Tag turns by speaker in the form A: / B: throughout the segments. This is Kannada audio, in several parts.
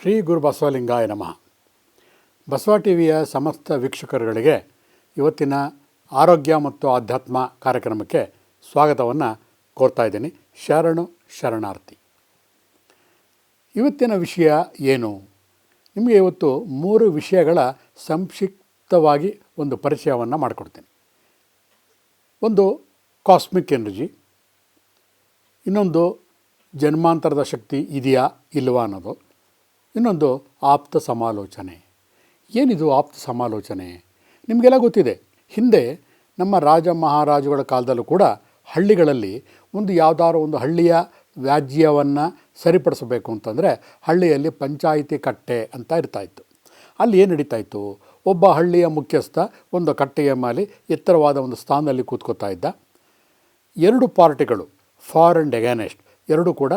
A: ಶ್ರೀ ಗುರು ಬಸವಲಿಂಗಾಯ ನಮಃ. ಬಸವ ಟಿ ವಿಯ ಸಮಸ್ತ ವೀಕ್ಷಕರುಗಳಿಗೆ ಇವತ್ತಿನ ಆರೋಗ್ಯ ಮತ್ತು ಆಧ್ಯಾತ್ಮ ಕಾರ್ಯಕ್ರಮಕ್ಕೆ ಸ್ವಾಗತವನ್ನು ಕೋರ್ತಾ ಇದ್ದೀನಿ. ಶರಣು ಶರಣಾರ್ಥಿ. ಇವತ್ತಿನ ವಿಷಯ ಏನು? ನಿಮಗೆ ಇವತ್ತು ಮೂರು ವಿಷಯಗಳ ಸಂಕ್ಷಿಪ್ತವಾಗಿ ಒಂದು ಪರಿಚಯವನ್ನು ಮಾಡಿಕೊಡ್ತೀನಿ. ಒಂದು ಕಾಸ್ಮಿಕ್ ಎನರ್ಜಿ, ಇನ್ನೊಂದು ಜನ್ಮಾಂತರದ ಶಕ್ತಿ ಇದೆಯಾ ಇಲ್ವಾ ಅನ್ನೋದು ಇನ್ನೊಂದು ಆಪ್ತ ಸಮಾಲೋಚನೆ. ಏನಿದು ಆಪ್ತ ಸಮಾಲೋಚನೆ? ನಿಮಗೆಲ್ಲ ಗೊತ್ತಿದೆ. ಹಿಂದೆ ನಮ್ಮ ರಾಜ ಮಹಾರಾಜುಗಳ ಕಾಲದಲ್ಲೂ ಕೂಡ ಹಳ್ಳಿಗಳಲ್ಲಿ ಒಂದು ಯಾವುದಾದ್ರು ಒಂದು ಹಳ್ಳಿಯ ವ್ಯಾಜ್ಯವನ್ನು ಸರಿಪಡಿಸಬೇಕು ಅಂತಂದರೆ ಹಳ್ಳಿಯಲ್ಲಿ ಪಂಚಾಯಿತಿ ಕಟ್ಟೆ ಅಂತ ಇರ್ತಾಯಿತ್ತು ಅಲ್ಲಿ ಏನು ನಡೀತಾ ಇತ್ತು? ಒಬ್ಬ ಹಳ್ಳಿಯ ಮುಖ್ಯಸ್ಥ ಒಂದು ಕಟ್ಟೆಯ ಮೇಲೆ ಎತ್ತರವಾದ ಒಂದು ಸ್ಥಾನದಲ್ಲಿ ಕೂತ್ಕೋತಾ ಇದ್ದ. ಎರಡು ಪಾರ್ಟಿಗಳು, ಫಾರ್ ಆ್ಯಂಡ್ ಎಗೇನೆಸ್ಟ್ ಎರಡೂ ಕೂಡ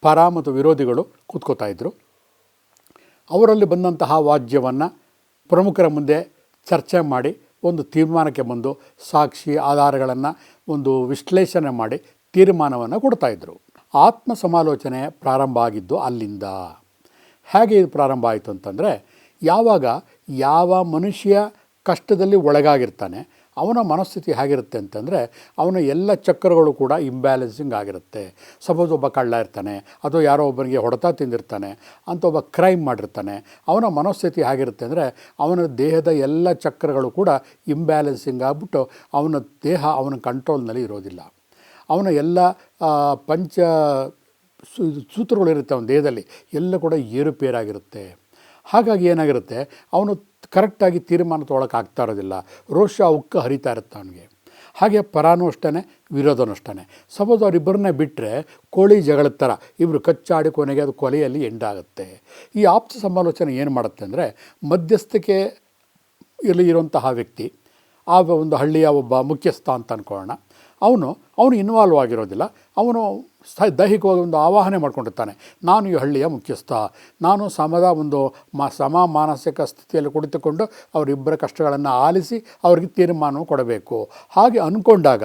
A: ಪರ ಮತ್ತು ವಿರೋಧಿಗಳು ಕೂತ್ಕೋತಾ ಇದ್ದರು ಅವರಲ್ಲಿ ಬಂದಂತಹ ವಾಜ್ಯವನ್ನು ಪ್ರಮುಖರ ಮುಂದೆ ಚರ್ಚೆ ಮಾಡಿ, ಒಂದು ತೀರ್ಮಾನಕ್ಕೆ ಬಂದು ಸಾಕ್ಷಿ ಆಧಾರಗಳನ್ನು ಒಂದು ವಿಶ್ಲೇಷಣೆ ಮಾಡಿ ತೀರ್ಮಾನವನ್ನು ಕೊಡ್ತಾಯಿದ್ರು ಆತ್ಮ ಸಮಾಲೋಚನೆ ಪ್ರಾರಂಭ ಆಗಿದ್ದು ಅಲ್ಲಿಂದ. ಹೇಗೆ ಇದು ಪ್ರಾರಂಭ ಆಯಿತು ಅಂತಂದರೆ, ಯಾವಾಗ ಯಾವ ಮನುಷ್ಯ ಕಷ್ಟದಲ್ಲಿ ಒಳಗಾಗಿರ್ತಾನೆ ಅವನ ಮನಸ್ಥಿತಿ ಹೇಗಿರುತ್ತೆ ಅಂತಂದರೆ ಅವನ ಎಲ್ಲ ಚಕ್ರಗಳು ಕೂಡ ಇಂಬ್ಯಾಲೆನ್ಸಿಂಗ್ ಆಗಿರುತ್ತೆ. ಸಪೋಸ್ ಒಬ್ಬ ಕಳ್ಳ ಇರ್ತಾನೆ, ಅಥವಾ ಯಾರೋ ಒಬ್ಬನಿಗೆ ಹೊಡೆತ ತಿಂದಿರ್ತಾನೆ, ಅಂತ ಒಬ್ಬ ಕ್ರೈಮ್ ಮಾಡಿರ್ತಾನೆ, ಅವನ ಮನಸ್ಥಿತಿ ಹೇಗಿರುತ್ತೆ ಅಂದರೆ ಅವನ ದೇಹದ ಎಲ್ಲ ಚಕ್ರಗಳು ಕೂಡ ಇಂಬ್ಯಾಲೆನ್ಸಿಂಗ್ ಆಗಿಬಿಟ್ಟು ಅವನ ದೇಹ ಅವನ ಕಂಟ್ರೋಲ್ನಲ್ಲಿ ಇರೋದಿಲ್ಲ. ಅವನ ಎಲ್ಲ ಪಂಚ ಸೂತ್ರಗಳಿರುತ್ತೆ ಅವನ ದೇಹದಲ್ಲಿ, ಎಲ್ಲ ಕೂಡ ಏರುಪೇರಾಗಿರುತ್ತೆ. ಹಾಗಾಗಿ ಏನಾಗಿರುತ್ತೆ? ಅವನು ಕರೆಕ್ಟಾಗಿ ತೀರ್ಮಾನ ತೊಗೊಳಕ್ಕೆ ಆಗ್ತಾ ಇರೋದಿಲ್ಲ. ರೋಷ ಉಕ್ಕ ಹರಿತಾ ಇರುತ್ತೆ ಅವನಿಗೆ. ಹಾಗೆ ಪರಾನೂ ಅಷ್ಟೇ ವಿರೋಧನೂ ಅಷ್ಟೇ ಸಪೋಸ್ ಅವರಿಬ್ಬರನ್ನೇ ಬಿಟ್ಟರೆ ಕೋಳಿ ಜಗಳದ ಥರ ಇಬ್ಬರು ಕಚ್ಚಾಡಿ ಕೊನೆಗೆ ಅದು ಕೊಲೆಯಲ್ಲಿ ಎಂಡಾಗುತ್ತೆ ಈ ಆಪ್ತ ಸಮಾಲೋಚನೆ ಏನು ಮಾಡುತ್ತೆ ಅಂದರೆ, ಮಧ್ಯಸ್ಥಿಕೆ ಇಲ್ಲಿ ಇರುವಂತಹ ವ್ಯಕ್ತಿ ಆ ಒಂದು ಹಳ್ಳಿಯ ಒಬ್ಬ ಮುಖ್ಯಸ್ಥ ಅಂತ ಅಂದ್ಕೊಳ್ಳೋಣ ಅವನು ಅವನು ಇನ್ವಾಲ್ವ್ ಆಗಿರೋದಿಲ್ಲ. ಅವನು ದೈಹಿಕವಾಗಿ ಒಂದು ಆವಾಹನೆ ಮಾಡ್ಕೊಂಡಿರ್ತಾನೆ. ನಾನು ಈ ಹಳ್ಳಿಯ ಮುಖ್ಯಸ್ಥ. ನಾನು ಸಮದ ಒಂದು ಮ, ಸಮ ಮಾನಸಿಕ ಸ್ಥಿತಿಯಲ್ಲಿ ಕುಳಿತುಕೊಂಡು ಅವರಿಬ್ಬರ ಕಷ್ಟಗಳನ್ನು ಆಲಿಸಿ ಅವರಿಗೆ ತೀರ್ಮಾನವು ಕೊಡಬೇಕು. ಹಾಗೆ ಅಂದ್ಕೊಂಡಾಗ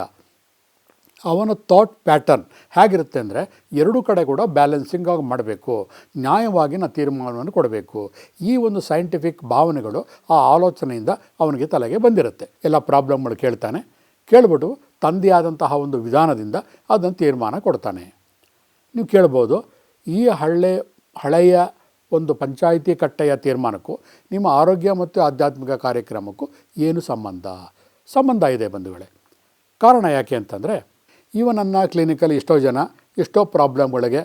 A: ಅವನ ಥಾಟ್ ಪ್ಯಾಟರ್ನ್ ಹೇಗಿರುತ್ತೆ ಅಂದರೆ ಎರಡೂ ಕಡೆ ಕೂಡ ಬ್ಯಾಲೆನ್ಸಿಂಗ್ ಆಗಿ ಮಾಡಬೇಕು. ನ್ಯಾಯವಾಗಿ ನಾನು ತೀರ್ಮಾನವನ್ನು ಕೊಡಬೇಕು. ಈ ಒಂದು ಸೈಂಟಿಫಿಕ್ ಭಾವನೆಗಳು ಆ ಆಲೋಚನೆಯಿಂದ ಅವನಿಗೆ ತಲೆಗೆ ಬಂದಿರುತ್ತೆ. ಎಲ್ಲ ಪ್ರಾಬ್ಲಮ್ಗಳು ಕೇಳ್ತಾನೆ. ಕೇಳ್ಬಿಟ್ಟು ತಂದೆ ಒಂದು ವಿಧಾನದಿಂದ ಅದನ್ನು ತೀರ್ಮಾನ ಕೊಡ್ತಾನೆ. ನೀವು ಕೇಳ್ಬೋದು, ಈ ಹಳ್ಳೆ, ಹಳೆಯ ಒಂದು ಪಂಚಾಯಿತಿ ಕಟ್ಟೆಯ ತೀರ್ಮಾನಕ್ಕೂ, ನಿಮ್ಮ ಆರೋಗ್ಯ ಮತ್ತು ಆಧ್ಯಾತ್ಮಿಕ ಕಾರ್ಯಕ್ರಮಕ್ಕೂ ಏನು ಸಂಬಂಧ? ಸಂಬಂಧ ಇದೆ ಬಂಧುಗಳೇ. ಕಾರಣ ಯಾಕೆ ಅಂತಂದರೆ ಇವನನ್ನು ಕ್ಲಿನಿಕಲ್ಲಿ ಎಷ್ಟೋ ಜನ, ಎಷ್ಟೋ ಪ್ರಾಬ್ಲಮ್ಗಳಿಗೆ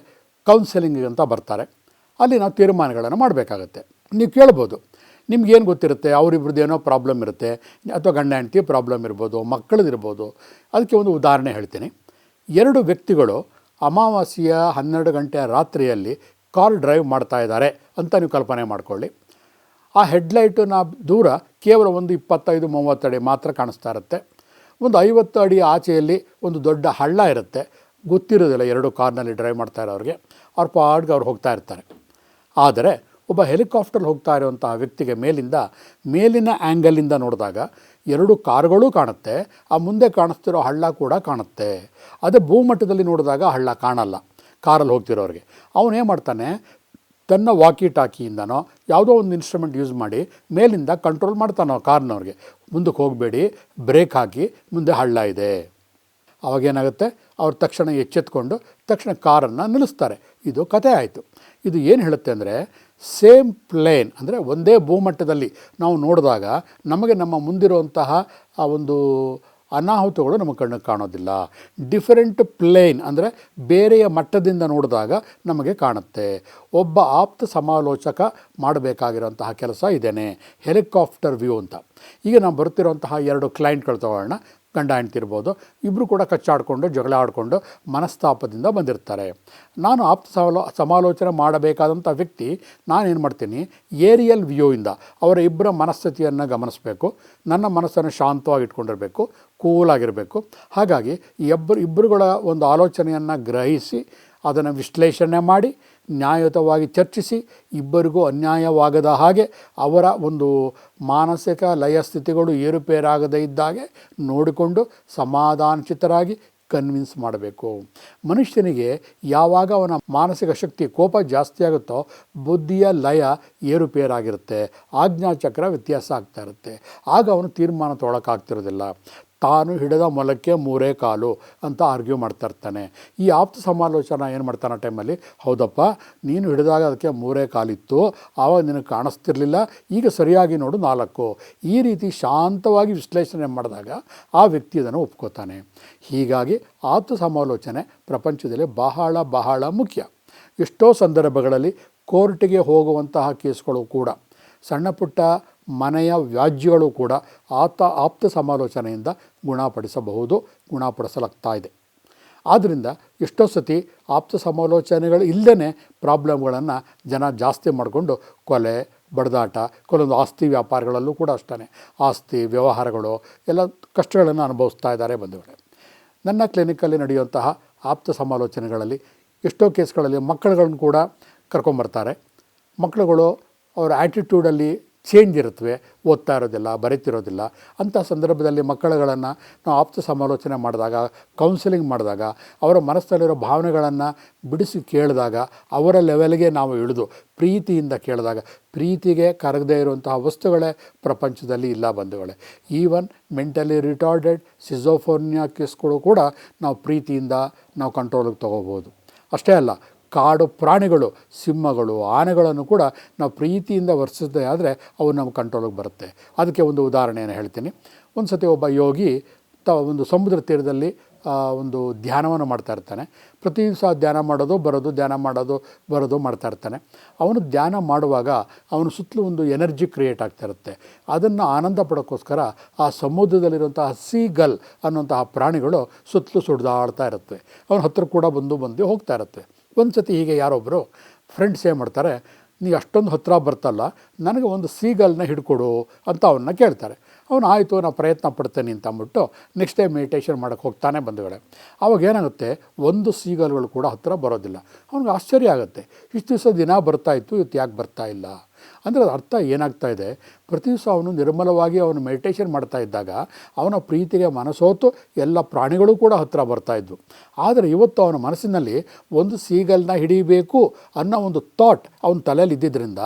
A: ಕೌನ್ಸೆಲಿಂಗ್ ಅಂತ ಬರ್ತಾರೆ. ಅಲ್ಲಿ ನಾವು ತೀರ್ಮಾನಗಳನ್ನು ಮಾಡಬೇಕಾಗತ್ತೆ. ನೀವು ಕೇಳ್ಬೋದು ನಿಮ್ಗೇನು ಗೊತ್ತಿರುತ್ತೆ? ಅವರಿಬ್ರದ್ದು ಏನೋ ಪ್ರಾಬ್ಲಮ್ ಇರುತ್ತೆ. ಅಥವಾ ಗಂಡ, ಹೆಂಡತಿ ಪ್ರಾಬ್ಲಮ್ ಇರ್ಬೋದು ಮಕ್ಕಳದಿರ್ಬೋದು ಅದಕ್ಕೆ ಒಂದು ಉದಾಹರಣೆ ಹೇಳ್ತೀನಿ. ಎರಡು ವ್ಯಕ್ತಿಗಳು ಅಮಾವಾಸ್ಯೆಯ ಹನ್ನೆರಡು ಗಂಟೆಯ ರಾತ್ರಿಯಲ್ಲಿ ಕಾರ್ ಡ್ರೈವ್ ಮಾಡ್ತಾ ಇದ್ದಾರೆ ಅಂತ ನೀವು ಕಲ್ಪನೆ ಮಾಡ್ಕೊಳ್ಳಿ. ಆ ಹೆಡ್ಲೈಟನ್ನ ದೂರ ಕೇವಲ ಒಂದು ಇಪ್ಪತ್ತೈದು, ಮೂವತ್ತು ಅಡಿ ಮಾತ್ರ ಕಾಣಿಸ್ತಾ ಇರುತ್ತೆ. ಒಂದು ಐವತ್ತು ಅಡಿ ಆಚೆಯಲ್ಲಿ ಒಂದು ದೊಡ್ಡ ಹಳ್ಳ ಇರುತ್ತೆ. ಗೊತ್ತಿರೋದಿಲ್ಲ ಎರಡು ಕಾರ್ನಲ್ಲಿ ಡ್ರೈವ್ ಮಾಡ್ತಾ ಇರೋರಿಗೆ. ಅವ್ರ ಪಾಡ್ಗೆ ಅವ್ರು ಹೋಗ್ತಾ ಇರ್ತಾರೆ. ಆದರೆ ಒಬ್ಬ ಹೆಲಿಕಾಪ್ಟರ್ ಹೋಗ್ತಾ ಇರುವಂತಹ ವ್ಯಕ್ತಿಗೆ ಮೇಲಿಂದ ಮೇಲಿನ ಆ್ಯಂಗಲಿಂದ ನೋಡಿದಾಗ ಎರಡು ಕಾರುಗಳು ಕಾಣುತ್ತೆ, ಆ ಮುಂದೆ ಕಾಣಿಸ್ತಿರೋ ಹಳ್ಳ ಕೂಡ ಕಾಣುತ್ತೆ. ಅದೇ ಭೂಮಟ್ಟದಲ್ಲಿ ನೋಡಿದಾಗ ಹಳ್ಳ ಕಾಣಲ್ಲ, ಕಾರಲ್ಲಿ ಹೋಗ್ತಿರೋರಿಗೆ. ಅವನೇನು ಮಾಡ್ತಾನೆ, ತನ್ನ ವಾಕಿ ಟಾಕಿಯಿಂದನೋ ಯಾವುದೋ ಒಂದು ಇನ್ಸ್ಟ್ರೂಮೆಂಟ್ ಯೂಸ್ ಮಾಡಿ ಮೇಲಿಂದ ಕಂಟ್ರೋಲ್ ಮಾಡ್ತಾನೋ ಕಾರ್ನವ್ರಿಗೆ. ಮುಂದಕ್ಕೆ ಹೋಗಬೇಡಿ ಬ್ರೇಕ್ ಹಾಕಿ, ಮುಂದೆ ಹಳ್ಳ ಇದೆ. ಅವಾಗೇನಾಗುತ್ತೆ ಅವ್ರು ತಕ್ಷಣ ಎಚ್ಚೆತ್ಕೊಂಡು ತಕ್ಷಣ ಕಾರನ್ನು ನಿಲ್ಲಿಸ್ತಾರೆ. ಇದು ಕತೆ ಆಯಿತು. ಇದು ಏನು ಹೇಳುತ್ತೆ ಅಂದರೆ ಸೇಮ್ ಪ್ಲೇನ್, ಅಂದರೆ ಒಂದೇ ಭೂಮಟ್ಟದಲ್ಲಿ ನಾವು ನೋಡಿದಾಗ ನಮಗೆ ನಮ್ಮ ಮುಂದಿರುವಂತಹ ಆ ಒಂದು ಅನಾಹುತಗಳು ನಮ್ಮ ಕಣ್ಣಿಗೆ ಕಾಣೋದಿಲ್ಲ. ಡಿಫರೆಂಟ್ ಪ್ಲೇನ್ ಅಂದರೆ ಬೇರೆಯ ಮಟ್ಟದಿಂದ ನೋಡಿದಾಗ ನಮಗೆ ಕಾಣುತ್ತೆ. ಒಬ್ಬ ಆಪ್ತ ಸಮಾಲೋಚಕ ಮಾಡಬೇಕಾಗಿರುವಂತಹ ಕೆಲಸ ಇದೇನೆ ಹೆಲಿಕಾಪ್ಟರ್ ವ್ಯೂ ಅಂತ. ಈಗ ನಾವು ಬರ್ತಿರೋಂತಹ ಎರಡು ಕ್ಲೈಂಟ್ಗಳು ತಗೊಳ್ಳೋಣ ಗಂಡ ಹೆಂಡ್ತಿರ್ಬೋದು ಇಬ್ಬರು ಕೂಡ ಕಚ್ಚಾಡಿಕೊಂಡು, ಜಗಳ ಆಡಿಕೊಂಡು ಮನಸ್ತಾಪದಿಂದ ಬಂದಿರ್ತಾರೆ. ನಾನು ಆಪ್ತ ಸಮಾಲೋ ಸಮಾಲೋಚನೆ ಮಾಡಬೇಕಾದಂಥ ವ್ಯಕ್ತಿ ನಾನೇನು ಮಾಡ್ತೀನಿ? ಏರಿಯಲ್ ವ್ಯೂಯಿಂದ ಅವರ ಇಬ್ಬರ ಮನಸ್ಥಿತಿಯನ್ನು ಗಮನಿಸಬೇಕು. ನನ್ನ ಮನಸ್ಸನ್ನು ಶಾಂತವಾಗಿ ಇಟ್ಕೊಂಡಿರಬೇಕು ಕೂಲಾಗಿರಬೇಕು. ಹಾಗಾಗಿ ಇಬ್ಬರು ಇಬ್ಬರುಗಳ ಒಂದು ಆಲೋಚನೆಯನ್ನು ಗ್ರಹಿಸಿ ಅದನ್ನು ವಿಶ್ಲೇಷಣೆ ಮಾಡಿ ನ್ಯಾಯಯುತವಾಗಿ ಚರ್ಚಿಸಿ ಇಬ್ಬರಿಗೂ ಅನ್ಯಾಯವಾಗದ ಹಾಗೆ ಅವರ ಒಂದು ಮಾನಸಿಕ ಲಯ ಸ್ಥಿತಿಗಳು ಏರುಪೇರಾಗದೇ ಇದ್ದಾಗೆ ನೋಡಿಕೊಂಡು ಸಮಾಧಾನಚಿತರಾಗಿ ಕನ್ವಿನ್ಸ್ ಮಾಡಬೇಕು. ಮನುಷ್ಯನಿಗೆ ಯಾವಾಗ ಅವನ ಮಾನಸಿಕ ಶಕ್ತಿ ಕೋಪ ಜಾಸ್ತಿ ಆಗುತ್ತೋ ಬುದ್ಧಿಯ ಲಯ ಏರುಪೇರಾಗಿರುತ್ತೆ. ಆಜ್ಞಾಚಕ್ರ ವ್ಯತ್ಯಾಸ ಆಗ್ತಾ ಇರುತ್ತೆ. ಆಗ ಅವನು ತೀರ್ಮಾನ ತೊಗೊಳಕ್ಕಾಗ್ತಿರೋದಿಲ್ಲ. ತಾನು ಹಿಡಿದ ಮೊಲಕ್ಕೆ ಮೂರೇ ಕಾಲು ಅಂತ ಆರ್ಗ್ಯೂ ಮಾಡ್ತಾ ಇರ್ತಾನೆ. ಈ ಆಪ್ತ ಸಮಾಲೋಚನೆ ಏನು ಮಾಡ್ತಾನೆ ಆ ಟೈಮಲ್ಲಿ? ಹೌದಪ್ಪ, ನೀನು ಹಿಡಿದಾಗ ಅದಕ್ಕೆ ಮೂರೇ ಕಾಲಿತ್ತು, ಆವಾಗ ನಿನಗೆ ಕಾಣಿಸ್ತಿರ್ಲಿಲ್ಲ, ಈಗ ಸರಿಯಾಗಿ ನೋಡು ನಾಲ್ಕು. ಈ ರೀತಿ ಶಾಂತವಾಗಿ ವಿಶ್ಲೇಷಣೆ ಮಾಡಿದಾಗ ಆ ವ್ಯಕ್ತಿ ಅದನ್ನು ಒಪ್ಕೋತಾನೆ. ಹೀಗಾಗಿ ಆಪ್ತ ಸಮಾಲೋಚನೆ ಪ್ರಪಂಚದಲ್ಲಿ ಬಹಳ ಬಹಳ ಮುಖ್ಯ. ಎಷ್ಟೋ ಸಂದರ್ಭಗಳಲ್ಲಿ ಕೋರ್ಟಿಗೆ ಹೋಗುವಂತಹ ಕೇಸ್ಗಳು ಕೂಡ. ಸಣ್ಣ ಪುಟ್ಟ ಮನೆಯ ವ್ಯಾಜ್ಯಗಳು ಕೂಡ ಆತ ಆಪ್ತ ಸಮಾಲೋಚನೆಯಿಂದ ಗುಣಪಡಿಸಬಹುದು, ಗುಣಪಡಿಸಲಾಗ್ತಾ ಇದೆ. ಆದ್ದರಿಂದ ಎಷ್ಟೋ ಸತಿ ಆಪ್ತ ಸಮಾಲೋಚನೆಗಳು ಇಲ್ಲದೇ ಪ್ರಾಬ್ಲಮ್ಗಳನ್ನು ಜನ ಜಾಸ್ತಿ ಮಾಡಿಕೊಂಡು ಕೊಲೆ, ಬಡದಾಟ, ಕೆಲವೊಂದು ಆಸ್ತಿ ವ್ಯಾಪಾರಗಳಲ್ಲೂ ಕೂಡ ಅಷ್ಟೇ ಆಸ್ತಿ, ವ್ಯವಹಾರಗಳು ಎಲ್ಲ ಕಷ್ಟಗಳನ್ನು ಅನುಭವಿಸ್ತಾ ಇದ್ದಾರೆ ಬಂಧುಗಳೇ. ನನ್ನ ಕ್ಲಿನಿಕಲ್ಲಿ ನಡೆಯುವಂತಹ ಆಪ್ತ ಸಮಾಲೋಚನೆಗಳಲ್ಲಿ ಎಷ್ಟೋ ಕೇಸ್ಗಳಲ್ಲಿ ಮಕ್ಕಳುಗಳನ್ನು ಕೂಡ ಕರ್ಕೊಂಬರ್ತಾರೆ. ಮಕ್ಕಳುಗಳು ಅವರ ಆ್ಯಟಿಟ್ಯೂಡಲ್ಲಿ ಚೇಂಜ್ ಇರುತ್ತವೆ ಓದ್ತಾ ಇರೋದಿಲ್ಲ ಬರೀತಿರೋದಿಲ್ಲ. ಅಂಥ ಸಂದರ್ಭದಲ್ಲಿ ಮಕ್ಕಳುಗಳನ್ನು ನಾವು ಆಪ್ತ ಸಮಾಲೋಚನೆ ಮಾಡಿದಾಗ ಕೌನ್ಸಿಲಿಂಗ್ ಮಾಡಿದಾಗ, ಅವರ ಮನಸ್ಸಲ್ಲಿರೋ ಭಾವನೆಗಳನ್ನು ಬಿಡಿಸಿ ಕೇಳಿದಾಗ, ಅವರ ಲೆವೆಲ್ಗೆ ನಾವು ಇಳಿದು ಪ್ರೀತಿಯಿಂದ ಕೇಳಿದಾಗ, ಪ್ರೀತಿಗೆ ಕರಗದೇ ಇರುವಂತಹ ವಸ್ತುಗಳೇ ಪ್ರಪಂಚದಲ್ಲಿ ಇಲ್ಲ ಬಂಧುಗಳೇ. ಈವನ್ ಮೆಂಟಲಿ ರಿಟಾರ್ಡೆಡ್ ಸಿಜೋಫೋನಿಯಾ ಕೇಸ್ಗಳು ಕೂಡ ನಾವು ಪ್ರೀತಿಯಿಂದ ನಾವು ಕಂಟ್ರೋಲಿಗೆ ತೊಗೋಬೋದು. ಅಷ್ಟೇ ಅಲ್ಲ ಕಾಡು ಪ್ರಾಣಿಗಳು, ಸಿಂಹಗಳು, ಆನೆಗಳನ್ನು ಕೂಡ ನಾವು ಪ್ರೀತಿಯಿಂದ ವರ್ತಿಸದೇ ಆದರೆ ಅವು ನಮ್ಮ ಕಂಟ್ರೋಲಿಗೆ ಬರುತ್ತೆ. ಅದಕ್ಕೆ ಒಂದು ಉದಾಹರಣೆಯನ್ನು ಹೇಳ್ತೀನಿ. ಒಂದು ಸತಿ ಒಬ್ಬ ಯೋಗಿ ತ ಒಂದು ಸಮುದ್ರ ತೀರದಲ್ಲಿ ಒಂದು ಧ್ಯಾನವನ್ನು ಮಾಡ್ತಾ ಇರ್ತಾನೆ. ಪ್ರತಿ ದಿವಸ ಧ್ಯಾನ ಮಾಡೋದು, ಬರೋದು, ಧ್ಯಾನ ಮಾಡೋದು, ಬರೋದು ಮಾಡ್ತಾ ಇರ್ತಾನೆ. ಅವನು ಧ್ಯಾನ ಮಾಡುವಾಗ ಅವನ ಸುತ್ತಲೂ ಒಂದು ಎನರ್ಜಿ ಕ್ರಿಯೇಟ್ ಆಗ್ತಾ ಇರುತ್ತೆ. ಅದನ್ನು ಆನಂದ ಪಡೋಕ್ಕೋಸ್ಕರ ಆ ಸಮುದ್ರದಲ್ಲಿರುವಂತಹ ಸೀಗಲ್ ಅನ್ನುವಂತಹ ಪ್ರಾಣಿಗಳು ಸುತ್ತಲೂ ಸುಡ್ದಾಡ್ತಾ ಇರುತ್ತೆ. ಅವನ ಹತ್ತಿರ ಕೂಡ ಬಂದು ಬಂದು ಹೋಗ್ತಾ ಇರುತ್ತೆ. ಒಂದು ಸತಿ ಹೀಗೆ ಯಾರೊಬ್ಬರು ಫ್ರೆಂಡ್ಸ್ ಏನು ಮಾಡ್ತಾರೆ ನೀವು ಅಷ್ಟೊಂದು ಹತ್ತಿರ ಬರ್ತಲ್ಲ, ನನಗೆ ಒಂದು ಸೀಗಲ್ನ ಹಿಡ್ಕೊಡು ಅಂತ ಅವನ್ನ ಕೇಳ್ತಾರೆ. ಅವನು, ಆಯಿತು ನಾನು ಪ್ರಯತ್ನ ಪಡ್ತೇನೆ ಅಂತ ಅಂದ್ಬಿಟ್ಟು ನೆಕ್ಸ್ಟ್ ಡೇ ಮೆಡಿಟೇಷನ್ ಮಾಡೋಕ್ಕೆ ಹೋಗ್ತಾನೆ ಬಂಧುಗಳೇ ಅವಾಗ ಏನಾಗುತ್ತೆ, ಒಂದು ಸೀಗಲ್ಗಳು ಕೂಡ ಹತ್ತಿರ ಬರೋದಿಲ್ಲ. ಅವ್ನಿಗೆ ಆಶ್ಚರ್ಯ ಆಗುತ್ತೆ, ಇಷ್ಟು ದಿವಸ ದಿನ ಬರ್ತಾಯಿತ್ತು ಇವತ್ತು ಯಾಕೆ ಬರ್ತಾ ಇಲ್ಲ? ಅಂದರೆ ಅದು ಅರ್ಥ ಏನಾಗ್ತಾ ಇದೆ? ಪ್ರತಿ ದಿವಸ ಅವನು ನಿರ್ಮಲವಾಗಿ ಅವನು ಮೆಡಿಟೇಷನ್ ಮಾಡ್ತಾ ಇದ್ದಾಗ ಅವನ ಪ್ರೀತಿಗೆ ಮನಸ್ಸೋತು ಎಲ್ಲ ಪ್ರಾಣಿಗಳು ಕೂಡ ಹತ್ತಿರ ಬರ್ತಾ ಇದ್ವು. ಆದರೆ ಇವತ್ತು ಅವನ ಮನಸ್ಸಿನಲ್ಲಿ ಒಂದು ಸೀಗಲ್ನ ಹಿಡಿಬೇಕು ಅನ್ನೋ ಒಂದು ಥಾಟ್ ಅವನ ತಲೆಯಲ್ಲಿ ಇದ್ದಿದ್ದರಿಂದ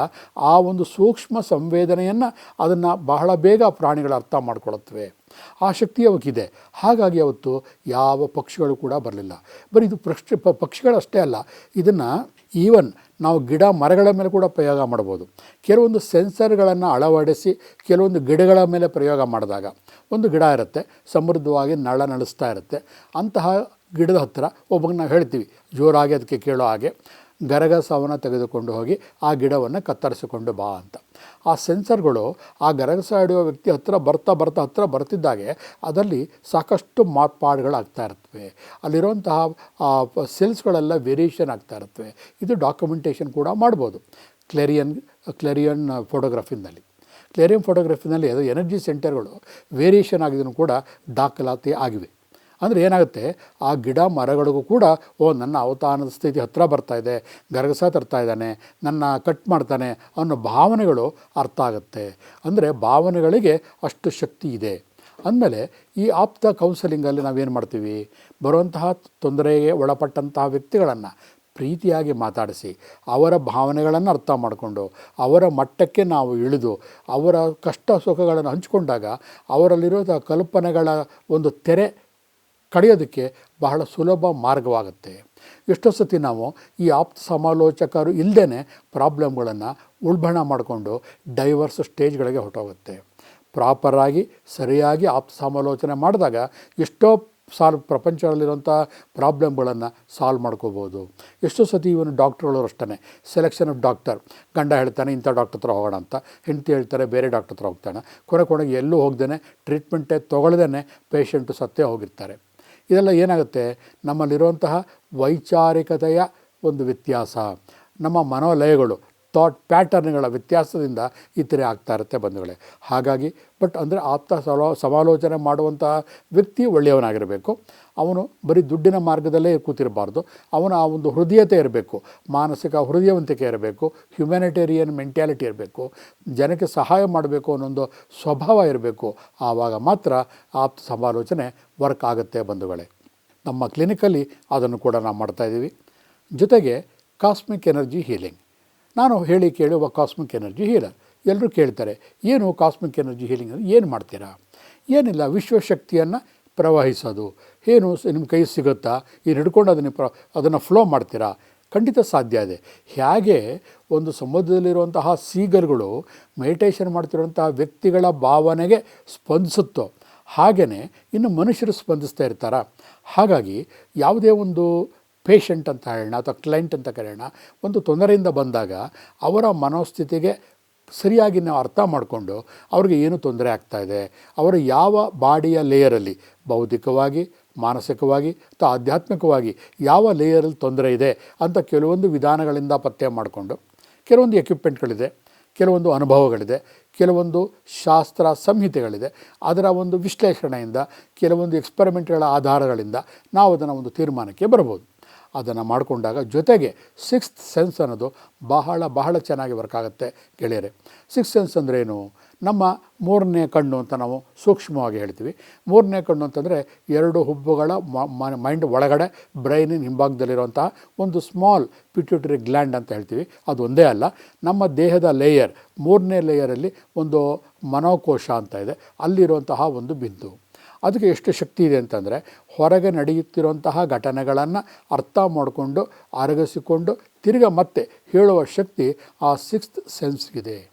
A: ಆ ಒಂದು ಸೂಕ್ಷ್ಮ ಸಂವೇದನೆಯನ್ನು ಅದನ್ನು ಬಹಳ ಬೇಗ ಪ್ರಾಣಿಗಳು ಅರ್ಥ ಮಾಡ್ಕೊಳತ್ವೆ. ಆ ಶಕ್ತಿ ಅವಕ್ಕಿದೆ. ಹಾಗಾಗಿ ಅವತ್ತು ಯಾವ ಪಕ್ಷಿಗಳು ಕೂಡ ಬರಲಿಲ್ಲ. ಬರೀ ಇದು ಪಕ್ಷಿ ಪಕ್ಷಿಗಳಷ್ಟೇ ಅಲ್ಲ, ಇದನ್ನು ಈವನ್ ನಾವು ಗಿಡ ಮರಗಳ ಮೇಲೆ ಕೂಡ ಪ್ರಯೋಗ ಮಾಡ್ಬೋದು ಕೆಲವೊಂದು ಸೆನ್ಸರ್ಗಳನ್ನು ಅಳವಡಿಸಿ ಕೆಲವೊಂದು ಗಿಡಗಳ ಮೇಲೆ ಪ್ರಯೋಗ ಮಾಡಿದಾಗ ಒಂದು ಗಿಡ ಇರುತ್ತೆ, ಸಮೃದ್ಧವಾಗಿ ನಳ ನಡೆಸ್ತಾ ಇರುತ್ತೆ. ಅಂತಹ ಗಿಡದ ಹತ್ತಿರ ಒಬ್ಬಗೆ ನಾವು ಹೇಳ್ತೀವಿ, ಜೋರಾಗಿ ಅದಕ್ಕೆ ಕೇಳೋ ಹಾಗೆ. ಗರಗಸವನ್ನು ತೆಗೆದುಕೊಂಡು ಹೋಗಿ ಆ ಗಿಡವನ್ನು ಕತ್ತರಿಸಿಕೊಂಡು ಬಾ ಅಂತ. ಆ ಸೆನ್ಸರ್ಗಳು ಆ ಗರಗಸ ಹಿಡಿಯುವ ವ್ಯಕ್ತಿ ಹತ್ತಿರ ಬರ್ತಾ ಬರ್ತಾ ಹತ್ತಿರ ಬರ್ತಿದ್ದಾಗೆ ಅದರಲ್ಲಿ ಸಾಕಷ್ಟು ಮಾರ್ಪಾಡುಗಳಾಗ್ತಾ ಇರ್ತವೆ. ಅಲ್ಲಿರುವಂತಹ ಸೆಲ್ಸ್ಗಳೆಲ್ಲ ವೇರಿಯೇಷನ್ ಆಗ್ತಾ ಇರ್ತವೆ. ಇದು ಡಾಕ್ಯುಮೆಂಟೇಷನ್ ಕೂಡ ಮಾಡ್ಬೋದು. ಕ್ಲೆರಿಯನ್, ಕ್ಲೇರಿಯನ್ ಫೋಟೋಗ್ರಫಿನಲ್ಲಿ. ಕ್ಲೇರಿಯನ್ ಫೋಟೋಗ್ರಫಿನಲ್ಲಿ ಅದು ಎನರ್ಜಿ ಸೆಂಟರ್ಗಳು ವೇರಿಯೇಷನ್ ಆಗಿದ್ದನ್ನು ಕೂಡ ದಾಖಲಾತಿ ಆಗಿವೆ. ಅಂದರೆ ಏನಾಗುತ್ತೆ? ಆ ಗಿಡ ಮರಗಳಿಗೂ ಕೂಡ, ಓ, ನನ್ನ ಅವತಾನದ ಸ್ಥಿತಿ ಹತ್ತಿರ ಬರ್ತಾ ಇದೆ, ಗರಗಸ ತರ್ತಾ ಇದ್ದಾನೆ, ನನ್ನ ಕಟ್ ಮಾಡ್ತಾನೆ ಅನ್ನೋ ಭಾವನೆಗಳು ಅರ್ಥ ಆಗುತ್ತೆ. ಅಂದರೆ ಭಾವನೆಗಳಿಗೆ ಅಷ್ಟು ಶಕ್ತಿ ಇದೆ. ಅಂದಮೇಲೆ ಈ ಆಪ್ತ ಕೌನ್ಸಲಿಂಗಲ್ಲಿ ನಾವೇನು ಮಾಡ್ತೀವಿ? ಬರುವಂತಹ ತೊಂದರೆಗೆ ಒಳಪಟ್ಟಂತಹ ವ್ಯಕ್ತಿಗಳನ್ನು ಪ್ರೀತಿಯಾಗಿ ಮಾತಾಡಿಸಿ, ಅವರ ಭಾವನೆಗಳನ್ನು ಅರ್ಥ ಮಾಡಿಕೊಂಡು, ಅವರ ಮಟ್ಟಕ್ಕೆ ನಾವು ಇಳಿದು, ಅವರ ಕಷ್ಟ ಸುಖಗಳನ್ನು ಹಂಚಿಕೊಂಡಾಗ ಅವರಲ್ಲಿರೋ ಕಲ್ಪನೆಗಳ ಒಂದು ತೆರೆ ಕಡಿಯೋದಕ್ಕೆ ಬಹಳ ಸುಲಭ ಮಾರ್ಗವಾಗುತ್ತೆ. ಎಷ್ಟೋ ಸತಿ ನಾವು ಈ ಆಪ್ತ ಸಮಾಲೋಚಕರು ಇಲ್ಲದೇ ಪ್ರಾಬ್ಲಮ್ಗಳನ್ನು ಉಲ್ಬಣ ಮಾಡಿಕೊಂಡು ಡೈವರ್ಸ್ ಸ್ಟೇಜ್ಗಳಿಗೆ ಹೊರಟೋಗುತ್ತೆ. ಪ್ರಾಪರಾಗಿ ಸರಿಯಾಗಿ ಆಪ್ತ ಸಮಾಲೋಚನೆ ಮಾಡಿದಾಗ ಎಷ್ಟೋ ಸಾಲ್ವ್ ಪ್ರಪಂಚದಲ್ಲಿರುವಂಥ ಪ್ರಾಬ್ಲಮ್ಗಳನ್ನು ಸಾಲ್ವ್ ಮಾಡ್ಕೋಬೋದು. ಎಷ್ಟೋ ಸತಿ ಇವನು ಡಾಕ್ಟ್ರುಗಳು ಅಷ್ಟೇ ಸೆಲೆಕ್ಷನ್ ಆಫ್ ಡಾಕ್ಟರ್. ಗಂಡ ಹೇಳ್ತಾನೆ, ಇಂಥ ಡಾಕ್ಟರ್ ಹತ್ರ ಹೋಗೋಣ ಅಂತ. ಹೆಂಡತಿ ಹೇಳ್ತಾರೆ, ಬೇರೆ ಡಾಕ್ಟರ್ ಹತ್ರ ಹೋಗ್ತಾನೆ. ಕೊನೆ ಕೊನೆಗೆ ಎಲ್ಲೂ ಹೋಗ್ದೇ ಟ್ರೀಟ್ಮೆಂಟೇ ತೊಗೊಳ್ದೇ ಪೇಷಂಟು ಸತ್ತೇ ಹೋಗಿರ್ತಾರೆ. ಇದೆಲ್ಲ ಏನಾಗುತ್ತೆ? ನಮ್ಮಲ್ಲಿರುವಂತಹ ವೈಚಾರಿಕತೆಯ ಒಂದು ವ್ಯತ್ಯಾಸ. ನಮ್ಮ ಮನೋಲಯಗಳು ಥಾಟ್ ಪ್ಯಾಟರ್ನ್ಗಳ ವ್ಯತ್ಯಾಸದಿಂದ ಥರ ಆಗ್ತಾ ಇರುತ್ತೆ ಬಂಧುಗಳೇ. ಹಾಗಾಗಿ ಬಟ್ ಅಂದರೆ ಆಪ್ತ ಸಲೋ, ಸಮಾಲೋಚನೆ ಮಾಡುವಂತಹ ವ್ಯಕ್ತಿ ಒಳ್ಳೆಯವನಾಗಿರಬೇಕು. ಅವನು ಬರೀ ದುಡ್ಡಿನ ಮಾರ್ಗದಲ್ಲೇ ಕೂತಿರಬಾರ್ದು. ಅವನ ಆ ಒಂದು ಹೃದಯತೆ ಇರಬೇಕು. ಮಾನಸಿಕ ಹೃದಯವಂತಿಕೆ ಇರಬೇಕು. ಹ್ಯುಮ್ಯಾನಿಟೇರಿಯನ್ ಮೆಂಟ್ಯಾಲಿಟಿ ಇರಬೇಕು. ಜನಕ್ಕೆ ಸಹಾಯ ಮಾಡಬೇಕು ಅನ್ನೊಂದು ಸ್ವಭಾವ ಇರಬೇಕು. ಆವಾಗ ಮಾತ್ರ ಆಪ್ತ ಸಮಾಲೋಚನೆ ವರ್ಕ್ ಆಗುತ್ತೆ ಬಂಧುಗಳೇ. ನಮ್ಮ ಕ್ಲಿನಿಕಲ್ಲಿ ಅದನ್ನು ಕೂಡ ನಾವು ಮಾಡ್ತಾಯಿದ್ದೀವಿ ಜೊತೆಗೆ ಕಾಸ್ಮಿಕ್ ಎನರ್ಜಿ ಹೀಲಿಂಗ್ ನಾನು ಹೇಳಿ ಕೇಳಿ ಒಬ್ಬ ಕಾಸ್ಮಿಕ್ ಎನರ್ಜಿ ಹೀಲರ್ ಎಲ್ಲರೂ ಕೇಳ್ತಾರೆ, ಏನು ಕಾಸ್ಮಿಕ್ ಎನರ್ಜಿ ಹೀಲಿಂಗ್ ಅಂದರೆ ಏನು ಮಾಡ್ತೀರಾ? ಏನಿಲ್ಲ, ವಿಶ್ವಶಕ್ತಿಯನ್ನು ಪ್ರವಹಿಸೋದು. ಏನು ನಿಮ್ಮ ಕೈ ಸಿಗುತ್ತಾ? ಏನು ಹಿಡ್ಕೊಂಡು ಅದನ್ನು ಪ್ರ, ಅದನ್ನು ಫ್ಲೋ ಮಾಡ್ತೀರಾ? ಖಂಡಿತ ಸಾಧ್ಯ ಇದೆ. ಹೇಗೆ ಒಂದು ಸಮುದ್ರದಲ್ಲಿರುವಂತಹ ಸೀಗರ್ಗಳು ಮೆಡಿಟೇಷನ್ ಮಾಡ್ತಿರುವಂತಹ ವ್ಯಕ್ತಿಗಳ ಭಾವನೆಗೆ ಸ್ಪಂದಿಸುತ್ತೋ ಹಾಗೆಯೇ ಇನ್ನು ಮನುಷ್ಯರು ಸ್ಪಂದಿಸ್ತಾ ಇರ್ತಾರ? ಹಾಗಾಗಿ ಯಾವುದೇ ಒಂದು ಪೇಷಂಟ್ ಅಂತ ಹೇಳೋಣ ಅಥವಾ ಕ್ಲೈಂಟ್ ಅಂತ ಕರೆಯೋಣ, ಒಂದು ತೊಂದರೆಯಿಂದ ಬಂದಾಗ ಅವರ ಮನೋಸ್ಥಿತಿಗೆ ಸರಿಯಾಗಿ ನಾವು ಅರ್ಥ ಮಾಡಿಕೊಂಡು ಅವ್ರಿಗೆ ಏನು ತೊಂದರೆ ಆಗ್ತಾ ಇದೆ, ಅವರ ಯಾವ ಬಾಡಿಯ ಲೇಯರಲ್ಲಿ ಬೌದ್ಧಿಕವಾಗಿ, ಮಾನಸಿಕವಾಗಿ ಅಥವಾ ಆಧ್ಯಾತ್ಮಿಕವಾಗಿ ಯಾವ ಲೇಯರಲ್ಲಿ ತೊಂದರೆ ಇದೆ ಅಂತ ಕೆಲವೊಂದು ವಿಧಾನಗಳಿಂದ ಪತ್ತೆ ಮಾಡಿಕೊಂಡು, ಕೆಲವೊಂದು ಎಕ್ವಿಪ್ಮೆಂಟ್ಗಳಿದೆ ಕೆಲವೊಂದು ಅನುಭವಗಳಿದೆ, ಕೆಲವೊಂದು ಶಾಸ್ತ್ರ ಸಂಹಿತೆಗಳಿದೆ, ಅದರ ಒಂದು ವಿಶ್ಲೇಷಣೆಯಿಂದ, ಕೆಲವೊಂದು ಎಕ್ಸ್ಪೆರಿಮೆಂಟ್ಗಳ ಆಧಾರಗಳಿಂದ ನಾವು ಅದನ್ನು ಒಂದು ತೀರ್ಮಾನಕ್ಕೆ ಬರ್ಬೋದು. ಅದನ್ನು ಮಾಡಿಕೊಂಡಾಗ ಜೊತೆಗೆ ಸಿಕ್ಸ್ತ್ ಸೆನ್ಸ್ ಅನ್ನೋದು ಬಹಳ ಬಹಳ ಚೆನ್ನಾಗಿ ವರ್ಕ್ ಆಗುತ್ತೆ ಗೆಳೆಯರೆ. ಸಿಕ್ಸ್ ಸೆನ್ಸ್ ಅಂದರೆ ಏನು? ನಮ್ಮ ಮೂರನೇ ಕಣ್ಣು ಅಂತ ನಾವು ಸೂಕ್ಷ್ಮವಾಗಿ ಹೇಳ್ತೀವಿ. ಮೂರನೇ ಕಣ್ಣು ಅಂತಂದರೆ ಎರಡು ಹುಬ್ಬುಗಳ ಮೈಂಡ್ ಒಳಗಡೆ ಬ್ರೈನಿನ ಹಿಂಭಾಗದಲ್ಲಿರುವಂತಹ ಒಂದು ಸ್ಮಾಲ್ ಪಿಟ್ಯೂಟರಿ ಗ್ಲ್ಯಾಂಡ್ ಅಂತ ಹೇಳ್ತೀವಿ. ಅದು ಒಂದೇ ಅಲ್ಲ, ನಮ್ಮ ದೇಹದ ಲೇಯರ್, ಮೂರನೇ ಲೇಯರಲ್ಲಿ ಒಂದು ಮನೋಕೋಶ ಅಂತ ಇದೆ. ಅಲ್ಲಿರುವಂತಹ ಒಂದು ಬಿಂದು. ಅದಕ್ಕೆ ಎಷ್ಟು ಶಕ್ತಿ ಇದೆ ಅಂತಂದರೆ ಹೊರಗೆ ನಡೆಯುತ್ತಿರುವಂತಹ ಘಟನೆಗಳನ್ನು ಅರ್ಥ ಮಾಡಿಕೊಂಡು, ಅರಗಿಸಿಕೊಂಡು ತಿರ್ಗ ಮತ್ತೆ ಹೇಳುವ ಶಕ್ತಿ ಆ ಸಿಕ್ಸ್ತ್ ಸೆನ್ಸ್ಗಿದೆ.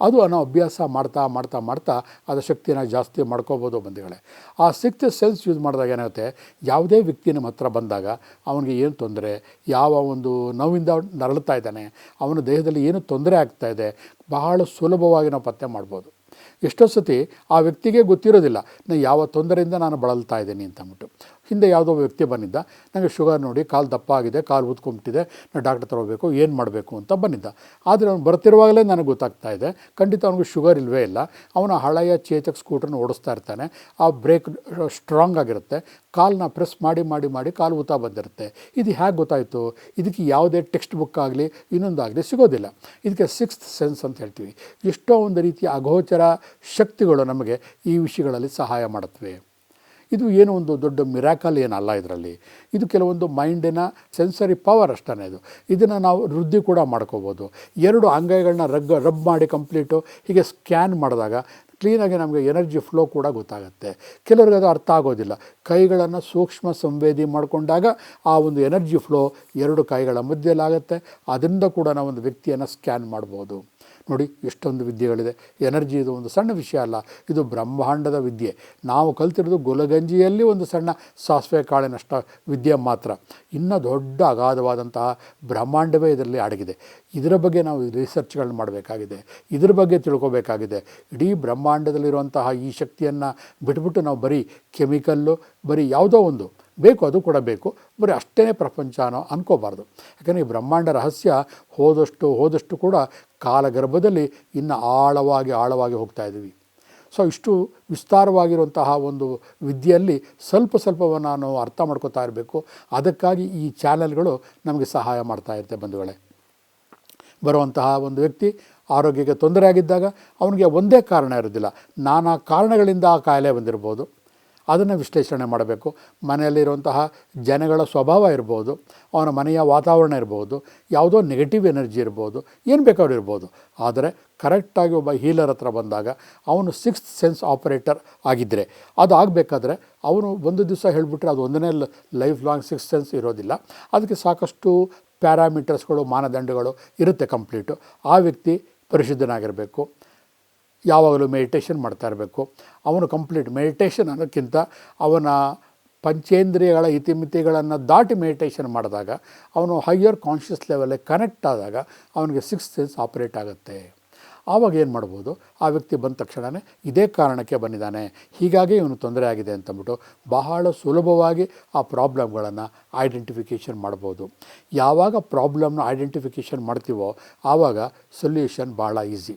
A: ಅದು ನಾವು ಅಭ್ಯಾಸ ಮಾಡ್ತಾ ಮಾಡ್ತಾ ಮಾಡ್ತಾ ಅದರ ಶಕ್ತಿನ ಜಾಸ್ತಿ ಮಾಡ್ಕೋಬೋದು ಬಂಧುಗಳೇ. ಆ ಸಿಕ್ಸ್ತ್ ಸೆನ್ಸ್ ಯೂಸ್ ಮಾಡಿದಾಗ ಏನಾಗುತ್ತೆ? ಯಾವುದೇ ವ್ಯಕ್ತಿ ನಮ್ಮ ಹತ್ರ ಬಂದಾಗ ಅವನಿಗೆ ಏನು ತೊಂದರೆ? ಯಾವ ಒಂದು ನೋವಿಂದ ನರಳ್ತಾ ಇದ್ದಾನೆ? ಅವನ ದೇಹದಲ್ಲಿ ಏನು ತೊಂದರೆ ಆಗ್ತಾ ಇದೆ? ಬಹಳ ಸುಲಭವಾಗಿ ನಾವು ಪತ್ತೆ ಮಾಡ್ಬೋದು. ಎಷ್ಟೋ ಸತಿ ಆ ವ್ಯಕ್ತಿಗೆ ಗೊತ್ತಿರೋದಿಲ್ಲ ನಾನು ಯಾವ ತೊಂದರೆಯಿಂದ ನಾನು ಬಳಲ್ತಾ ಇದ್ದೀನಿ ಅಂತ ಅಂದ್ಬಿಟ್ಟು. ಹಿಂದೆ ಯಾವುದೋ ವ್ಯಕ್ತಿ ಬಂದಿದ್ದ ನನಗೆ ಶುಗರ್ ನೋಡಿ, ಕಾಲು ದಪ್ಪ ಆಗಿದೆ, ಕಾಲು ಊದ್ಕೊಂಬಿಟ್ಟಿದೆ ನಾನು ಡಾಕ್ಟರ್ ತಗೋಬೇಕು ಏನು ಮಾಡಬೇಕು? ಅಂತ ಬಂದಿದ್ದ. ಆದರೆ ಅವ್ನು ಬರ್ತಿರುವಾಗಲೇ ನನಗೆ ಗೊತ್ತಾಗ್ತಾ ಇದೆ, ಖಂಡಿತ ಅವನಿಗೆ ಶುಗರ್ ಇಲ್ಲವೇ ಇಲ್ಲ. ಅವನ ಹಳೆಯ ಚೇತಕ್ ಸ್ಕೂಟ್ರನ್ನ ಓಡಿಸ್ತಾ ಇರ್ತಾನೆ. ಆ ಬ್ರೇಕ್ ಸ್ಟ್ರಾಂಗ್ ಆಗಿರುತ್ತೆ. ಕಾಲನ್ನ ಪ್ರೆಸ್ ಮಾಡಿ ಮಾಡಿ ಮಾಡಿ ಕಾಲು ಊತ ಬಂದಿರುತ್ತೆ. ಇದು ಹೇಗೆ ಗೊತ್ತಾಯಿತು? ಇದಕ್ಕೆ ಯಾವುದೇ ಟೆಕ್ಸ್ಟ್ ಬುಕ್ ಆಗಲಿ ಇನ್ನೊಂದಾಗಲಿ ಸಿಗೋದಿಲ್ಲ. ಇದಕ್ಕೆ ಸಿಕ್ಸ್ತ್ ಸೆನ್ಸ್ ಅಂತ ಹೇಳ್ತೀವಿ. ಎಷ್ಟೋ ಒಂದು ರೀತಿಯ ಅಗೋಚರ ಶಕ್ತಿಗಳು ನಮಗೆ ಈ ವಿಷಯಗಳಲ್ಲಿ ಸಹಾಯ ಮಾಡುತ್ತವೆ. ಇದು ಏನು ಒಂದು ದೊಡ್ಡ ಮಿರಾಕಲ್ ಏನಲ್ಲ ಇದರಲ್ಲಿ. ಇದು ಕೆಲವೊಂದು ಮೈಂಡಿನ ಸೆನ್ಸರಿ ಪವರ್ ಅಷ್ಟೇ ಇದು. ಇದನ್ನು ನಾವು ವೃದ್ಧಿ ಕೂಡ ಮಾಡ್ಕೋಬೋದು. ಎರಡು ಅಂಗೈಗಳನ್ನ ರಗ್, ರಬ್ ಮಾಡಿ ಕಂಪ್ಲೀಟು ಹೀಗೆ ಸ್ಕ್ಯಾನ್ ಮಾಡಿದಾಗ ಕ್ಲೀನಾಗಿ ನಮಗೆ ಎನರ್ಜಿ ಫ್ಲೋ ಕೂಡ ಗೊತ್ತಾಗುತ್ತೆ. ಕೆಲವ್ರಿಗೆ ಅದು ಅರ್ಥ ಆಗೋದಿಲ್ಲ. ಕೈಗಳನ್ನು ಸೂಕ್ಷ್ಮ ಸಂವೇದಿ ಮಾಡಿಕೊಂಡಾಗ ಆ ಒಂದು ಎನರ್ಜಿ ಫ್ಲೋ ಎರಡು ಕೈಗಳ ಮಧ್ಯೆಲಾಗುತ್ತೆ. ಅದರಿಂದ ಕೂಡ ನಾವು ಒಂದು ವ್ಯಕ್ತಿಯನ್ನು ಸ್ಕ್ಯಾನ್ ಮಾಡ್ಬೋದು. ನೋಡಿ ಎಷ್ಟೊಂದು ವಿದ್ಯೆಗಳಿದೆ. ಎನರ್ಜಿ ಇದು ಒಂದು ಸಣ್ಣ ವಿಷಯ ಅಲ್ಲ, ಇದು ಬ್ರಹ್ಮಾಂಡದ ವಿದ್ಯೆ. ನಾವು ಕಲ್ತಿರೋದು ಗುಲಗಂಜಿಯಲ್ಲಿ ಒಂದು ಸಣ್ಣ ಸಾಸಿವೆ ಕಾಳಿನಷ್ಟ ವಿದ್ಯೆ ಮಾತ್ರ. ಇನ್ನೂ ದೊಡ್ಡ ಅಗಾಧವಾದಂತಹ ಬ್ರಹ್ಮಾಂಡವೇ ಇದರಲ್ಲಿ ಅಡಗಿದೆ. ಇದರ ಬಗ್ಗೆ ನಾವು ರಿಸರ್ಚ್ಗಳನ್ನ ಮಾಡಬೇಕಾಗಿದೆ. ಇದ್ರ ಬಗ್ಗೆ ತಿಳ್ಕೊಬೇಕಾಗಿದೆ. ಇಡೀ ಬ್ರಹ್ಮಾಂಡದಲ್ಲಿರುವಂತಹ ಈ ಶಕ್ತಿಯನ್ನು ಬಿಟ್ಬಿಟ್ಟು ನಾವು ಬರೀ ಕೆಮಿಕಲ್ಲು ಬರೀ ಯಾವುದೋ ಒಂದು ಬೇಕು, ಅದು ಕೂಡ ಬೇಕು. ಬರೀ ಅಷ್ಟೇ ಪ್ರಪಂಚ ಅನ್ನೋ ಅನ್ಕೋಬಾರ್ದು. ಯಾಕಂದರೆ ಈ ಬ್ರಹ್ಮಾಂಡ ರಹಸ್ಯ ಹೋದಷ್ಟು ಹೋದಷ್ಟು ಕೂಡ ಕಾಲಗರ್ಭದಲ್ಲಿ ಇನ್ನು ಆಳವಾಗಿ ಆಳವಾಗಿ ಹೋಗ್ತಾ ಇದ್ದೀವಿ. ಸೊ ಇಷ್ಟು ವಿಸ್ತಾರವಾಗಿರುವಂತಹ ಒಂದು ವಿದ್ಯೆಯಲ್ಲಿ ಸ್ವಲ್ಪ ಸ್ವಲ್ಪವನ್ನು ನಾವು ಅರ್ಥ ಮಾಡ್ಕೋತಾ ಇರಬೇಕು. ಅದಕ್ಕಾಗಿ ಈ ಚಾನೆಲ್ಗಳು ನಮಗೆ ಸಹಾಯ ಮಾಡ್ತಾ ಇರುತ್ತೆ ಬಂಧುಗಳೇ. ಬರುವಂತಹ ಒಂದು ವ್ಯಕ್ತಿ ಆರೋಗ್ಯಕ್ಕೆ ತೊಂದರೆ ಆಗಿದ್ದಾಗ ಅವನಿಗೆ ಒಂದೇ ಕಾರಣ ಇರೋದಿಲ್ಲ ನಾನಾ ಕಾರಣಗಳಿಂದ ಆ ಕಾಯಿಲೆ ಬಂದಿರ್ಬೋದು ಅದನ್ನು ವಿಶ್ಲೇಷಣೆ ಮಾಡಬೇಕು. ಮನೆಯಲ್ಲಿರುವಂತಹ ಜನಗಳ ಸ್ವಭಾವ ಇರ್ಬೋದು, ಅವನ ಮನೆಯ ವಾತಾವರಣ ಇರ್ಬೋದು, ಯಾವುದೋ ನೆಗೆಟಿವ್ ಎನರ್ಜಿ ಇರ್ಬೋದು, ಏನು ಬೇಕಾದ್ರೂ ಇರ್ಬೋದು. ಆದರೆ ಕರೆಕ್ಟಾಗಿ ಒಬ್ಬ ಹೀಲರ್ ಹತ್ರ ಬಂದಾಗ ಅವನು ಸಿಕ್ಸ್ತ್ ಸೆನ್ಸ್ ಆಪರೇಟರ್ ಆಗಿದ್ದರೆ ಅದು ಆಗಬೇಕಾದ್ರೆ ಅವನು ಒಂದು ದಿವಸ ಹೇಳಿಬಿಟ್ರೆ ಅದು ಒಂದನೇ ಲೈಫ್ ಲಾಂಗ್ ಸಿಕ್ಸ್ ಸೆನ್ಸ್ ಇರೋದಿಲ್ಲ. ಅದಕ್ಕೆ ಸಾಕಷ್ಟು ಪ್ಯಾರಾಮೀಟರ್ಸ್ಗಳು ಮಾನದಂಡಗಳು ಇರುತ್ತೆ ಕಂಪ್ಲೀಟು ಆ ವ್ಯಕ್ತಿ ಪರಿಶುದ್ಧನಾಗಿರಬೇಕು. ಯಾವಾಗಲೂ ಮೆಡಿಟೇಷನ್ ಮಾಡ್ತಾ ಇರಬೇಕು. ಅವನು ಕಂಪ್ಲೀಟ್ ಮೆಡಿಟೇಷನ್ ಅನ್ನೋಕ್ಕಿಂತ ಅವನ ಪಂಚೇಂದ್ರಿಯಗಳ ಇತಿಮಿತಿಗಳನ್ನು ದಾಟಿ ಮೆಡಿಟೇಷನ್ ಮಾಡಿದಾಗ, ಅವನು ಹೈಯರ್ ಕಾನ್ಷಿಯಸ್ ಲೆವೆಲಿಗೆ ಕನೆಕ್ಟ್ ಆದಾಗ ಅವನಿಗೆ ಸಿಕ್ಸ್ ಸೆನ್ಸ್ ಆಪ್ರೇಟ್ ಆಗುತ್ತೆ. ಆವಾಗ ಏನು ಮಾಡ್ಬೋದು? ಆ ವ್ಯಕ್ತಿ ಬಂದ ತಕ್ಷಣವೇ ಇದೇ ಕಾರಣಕ್ಕೆ ಬಂದಿದ್ದಾನೆ. ಹೀಗಾಗಿ ಇವನು ತೊಂದರೆ ಆಗಿದೆ ಅಂತಂದ್ಬಿಟ್ಟು ಬಹಳ ಸುಲಭವಾಗಿ ಆ ಪ್ರಾಬ್ಲಮ್ಗಳನ್ನು ಐಡೆಂಟಿಫಿಕೇಷನ್ ಮಾಡ್ಬೋದು. ಯಾವಾಗ ಪ್ರಾಬ್ಲಮ್ನ ಐಡೆಂಟಿಫಿಕೇಷನ್ ಮಾಡ್ತೀವೋ ಆವಾಗ ಸೊಲ್ಯೂಷನ್ ಭಾಳ ಈಸಿ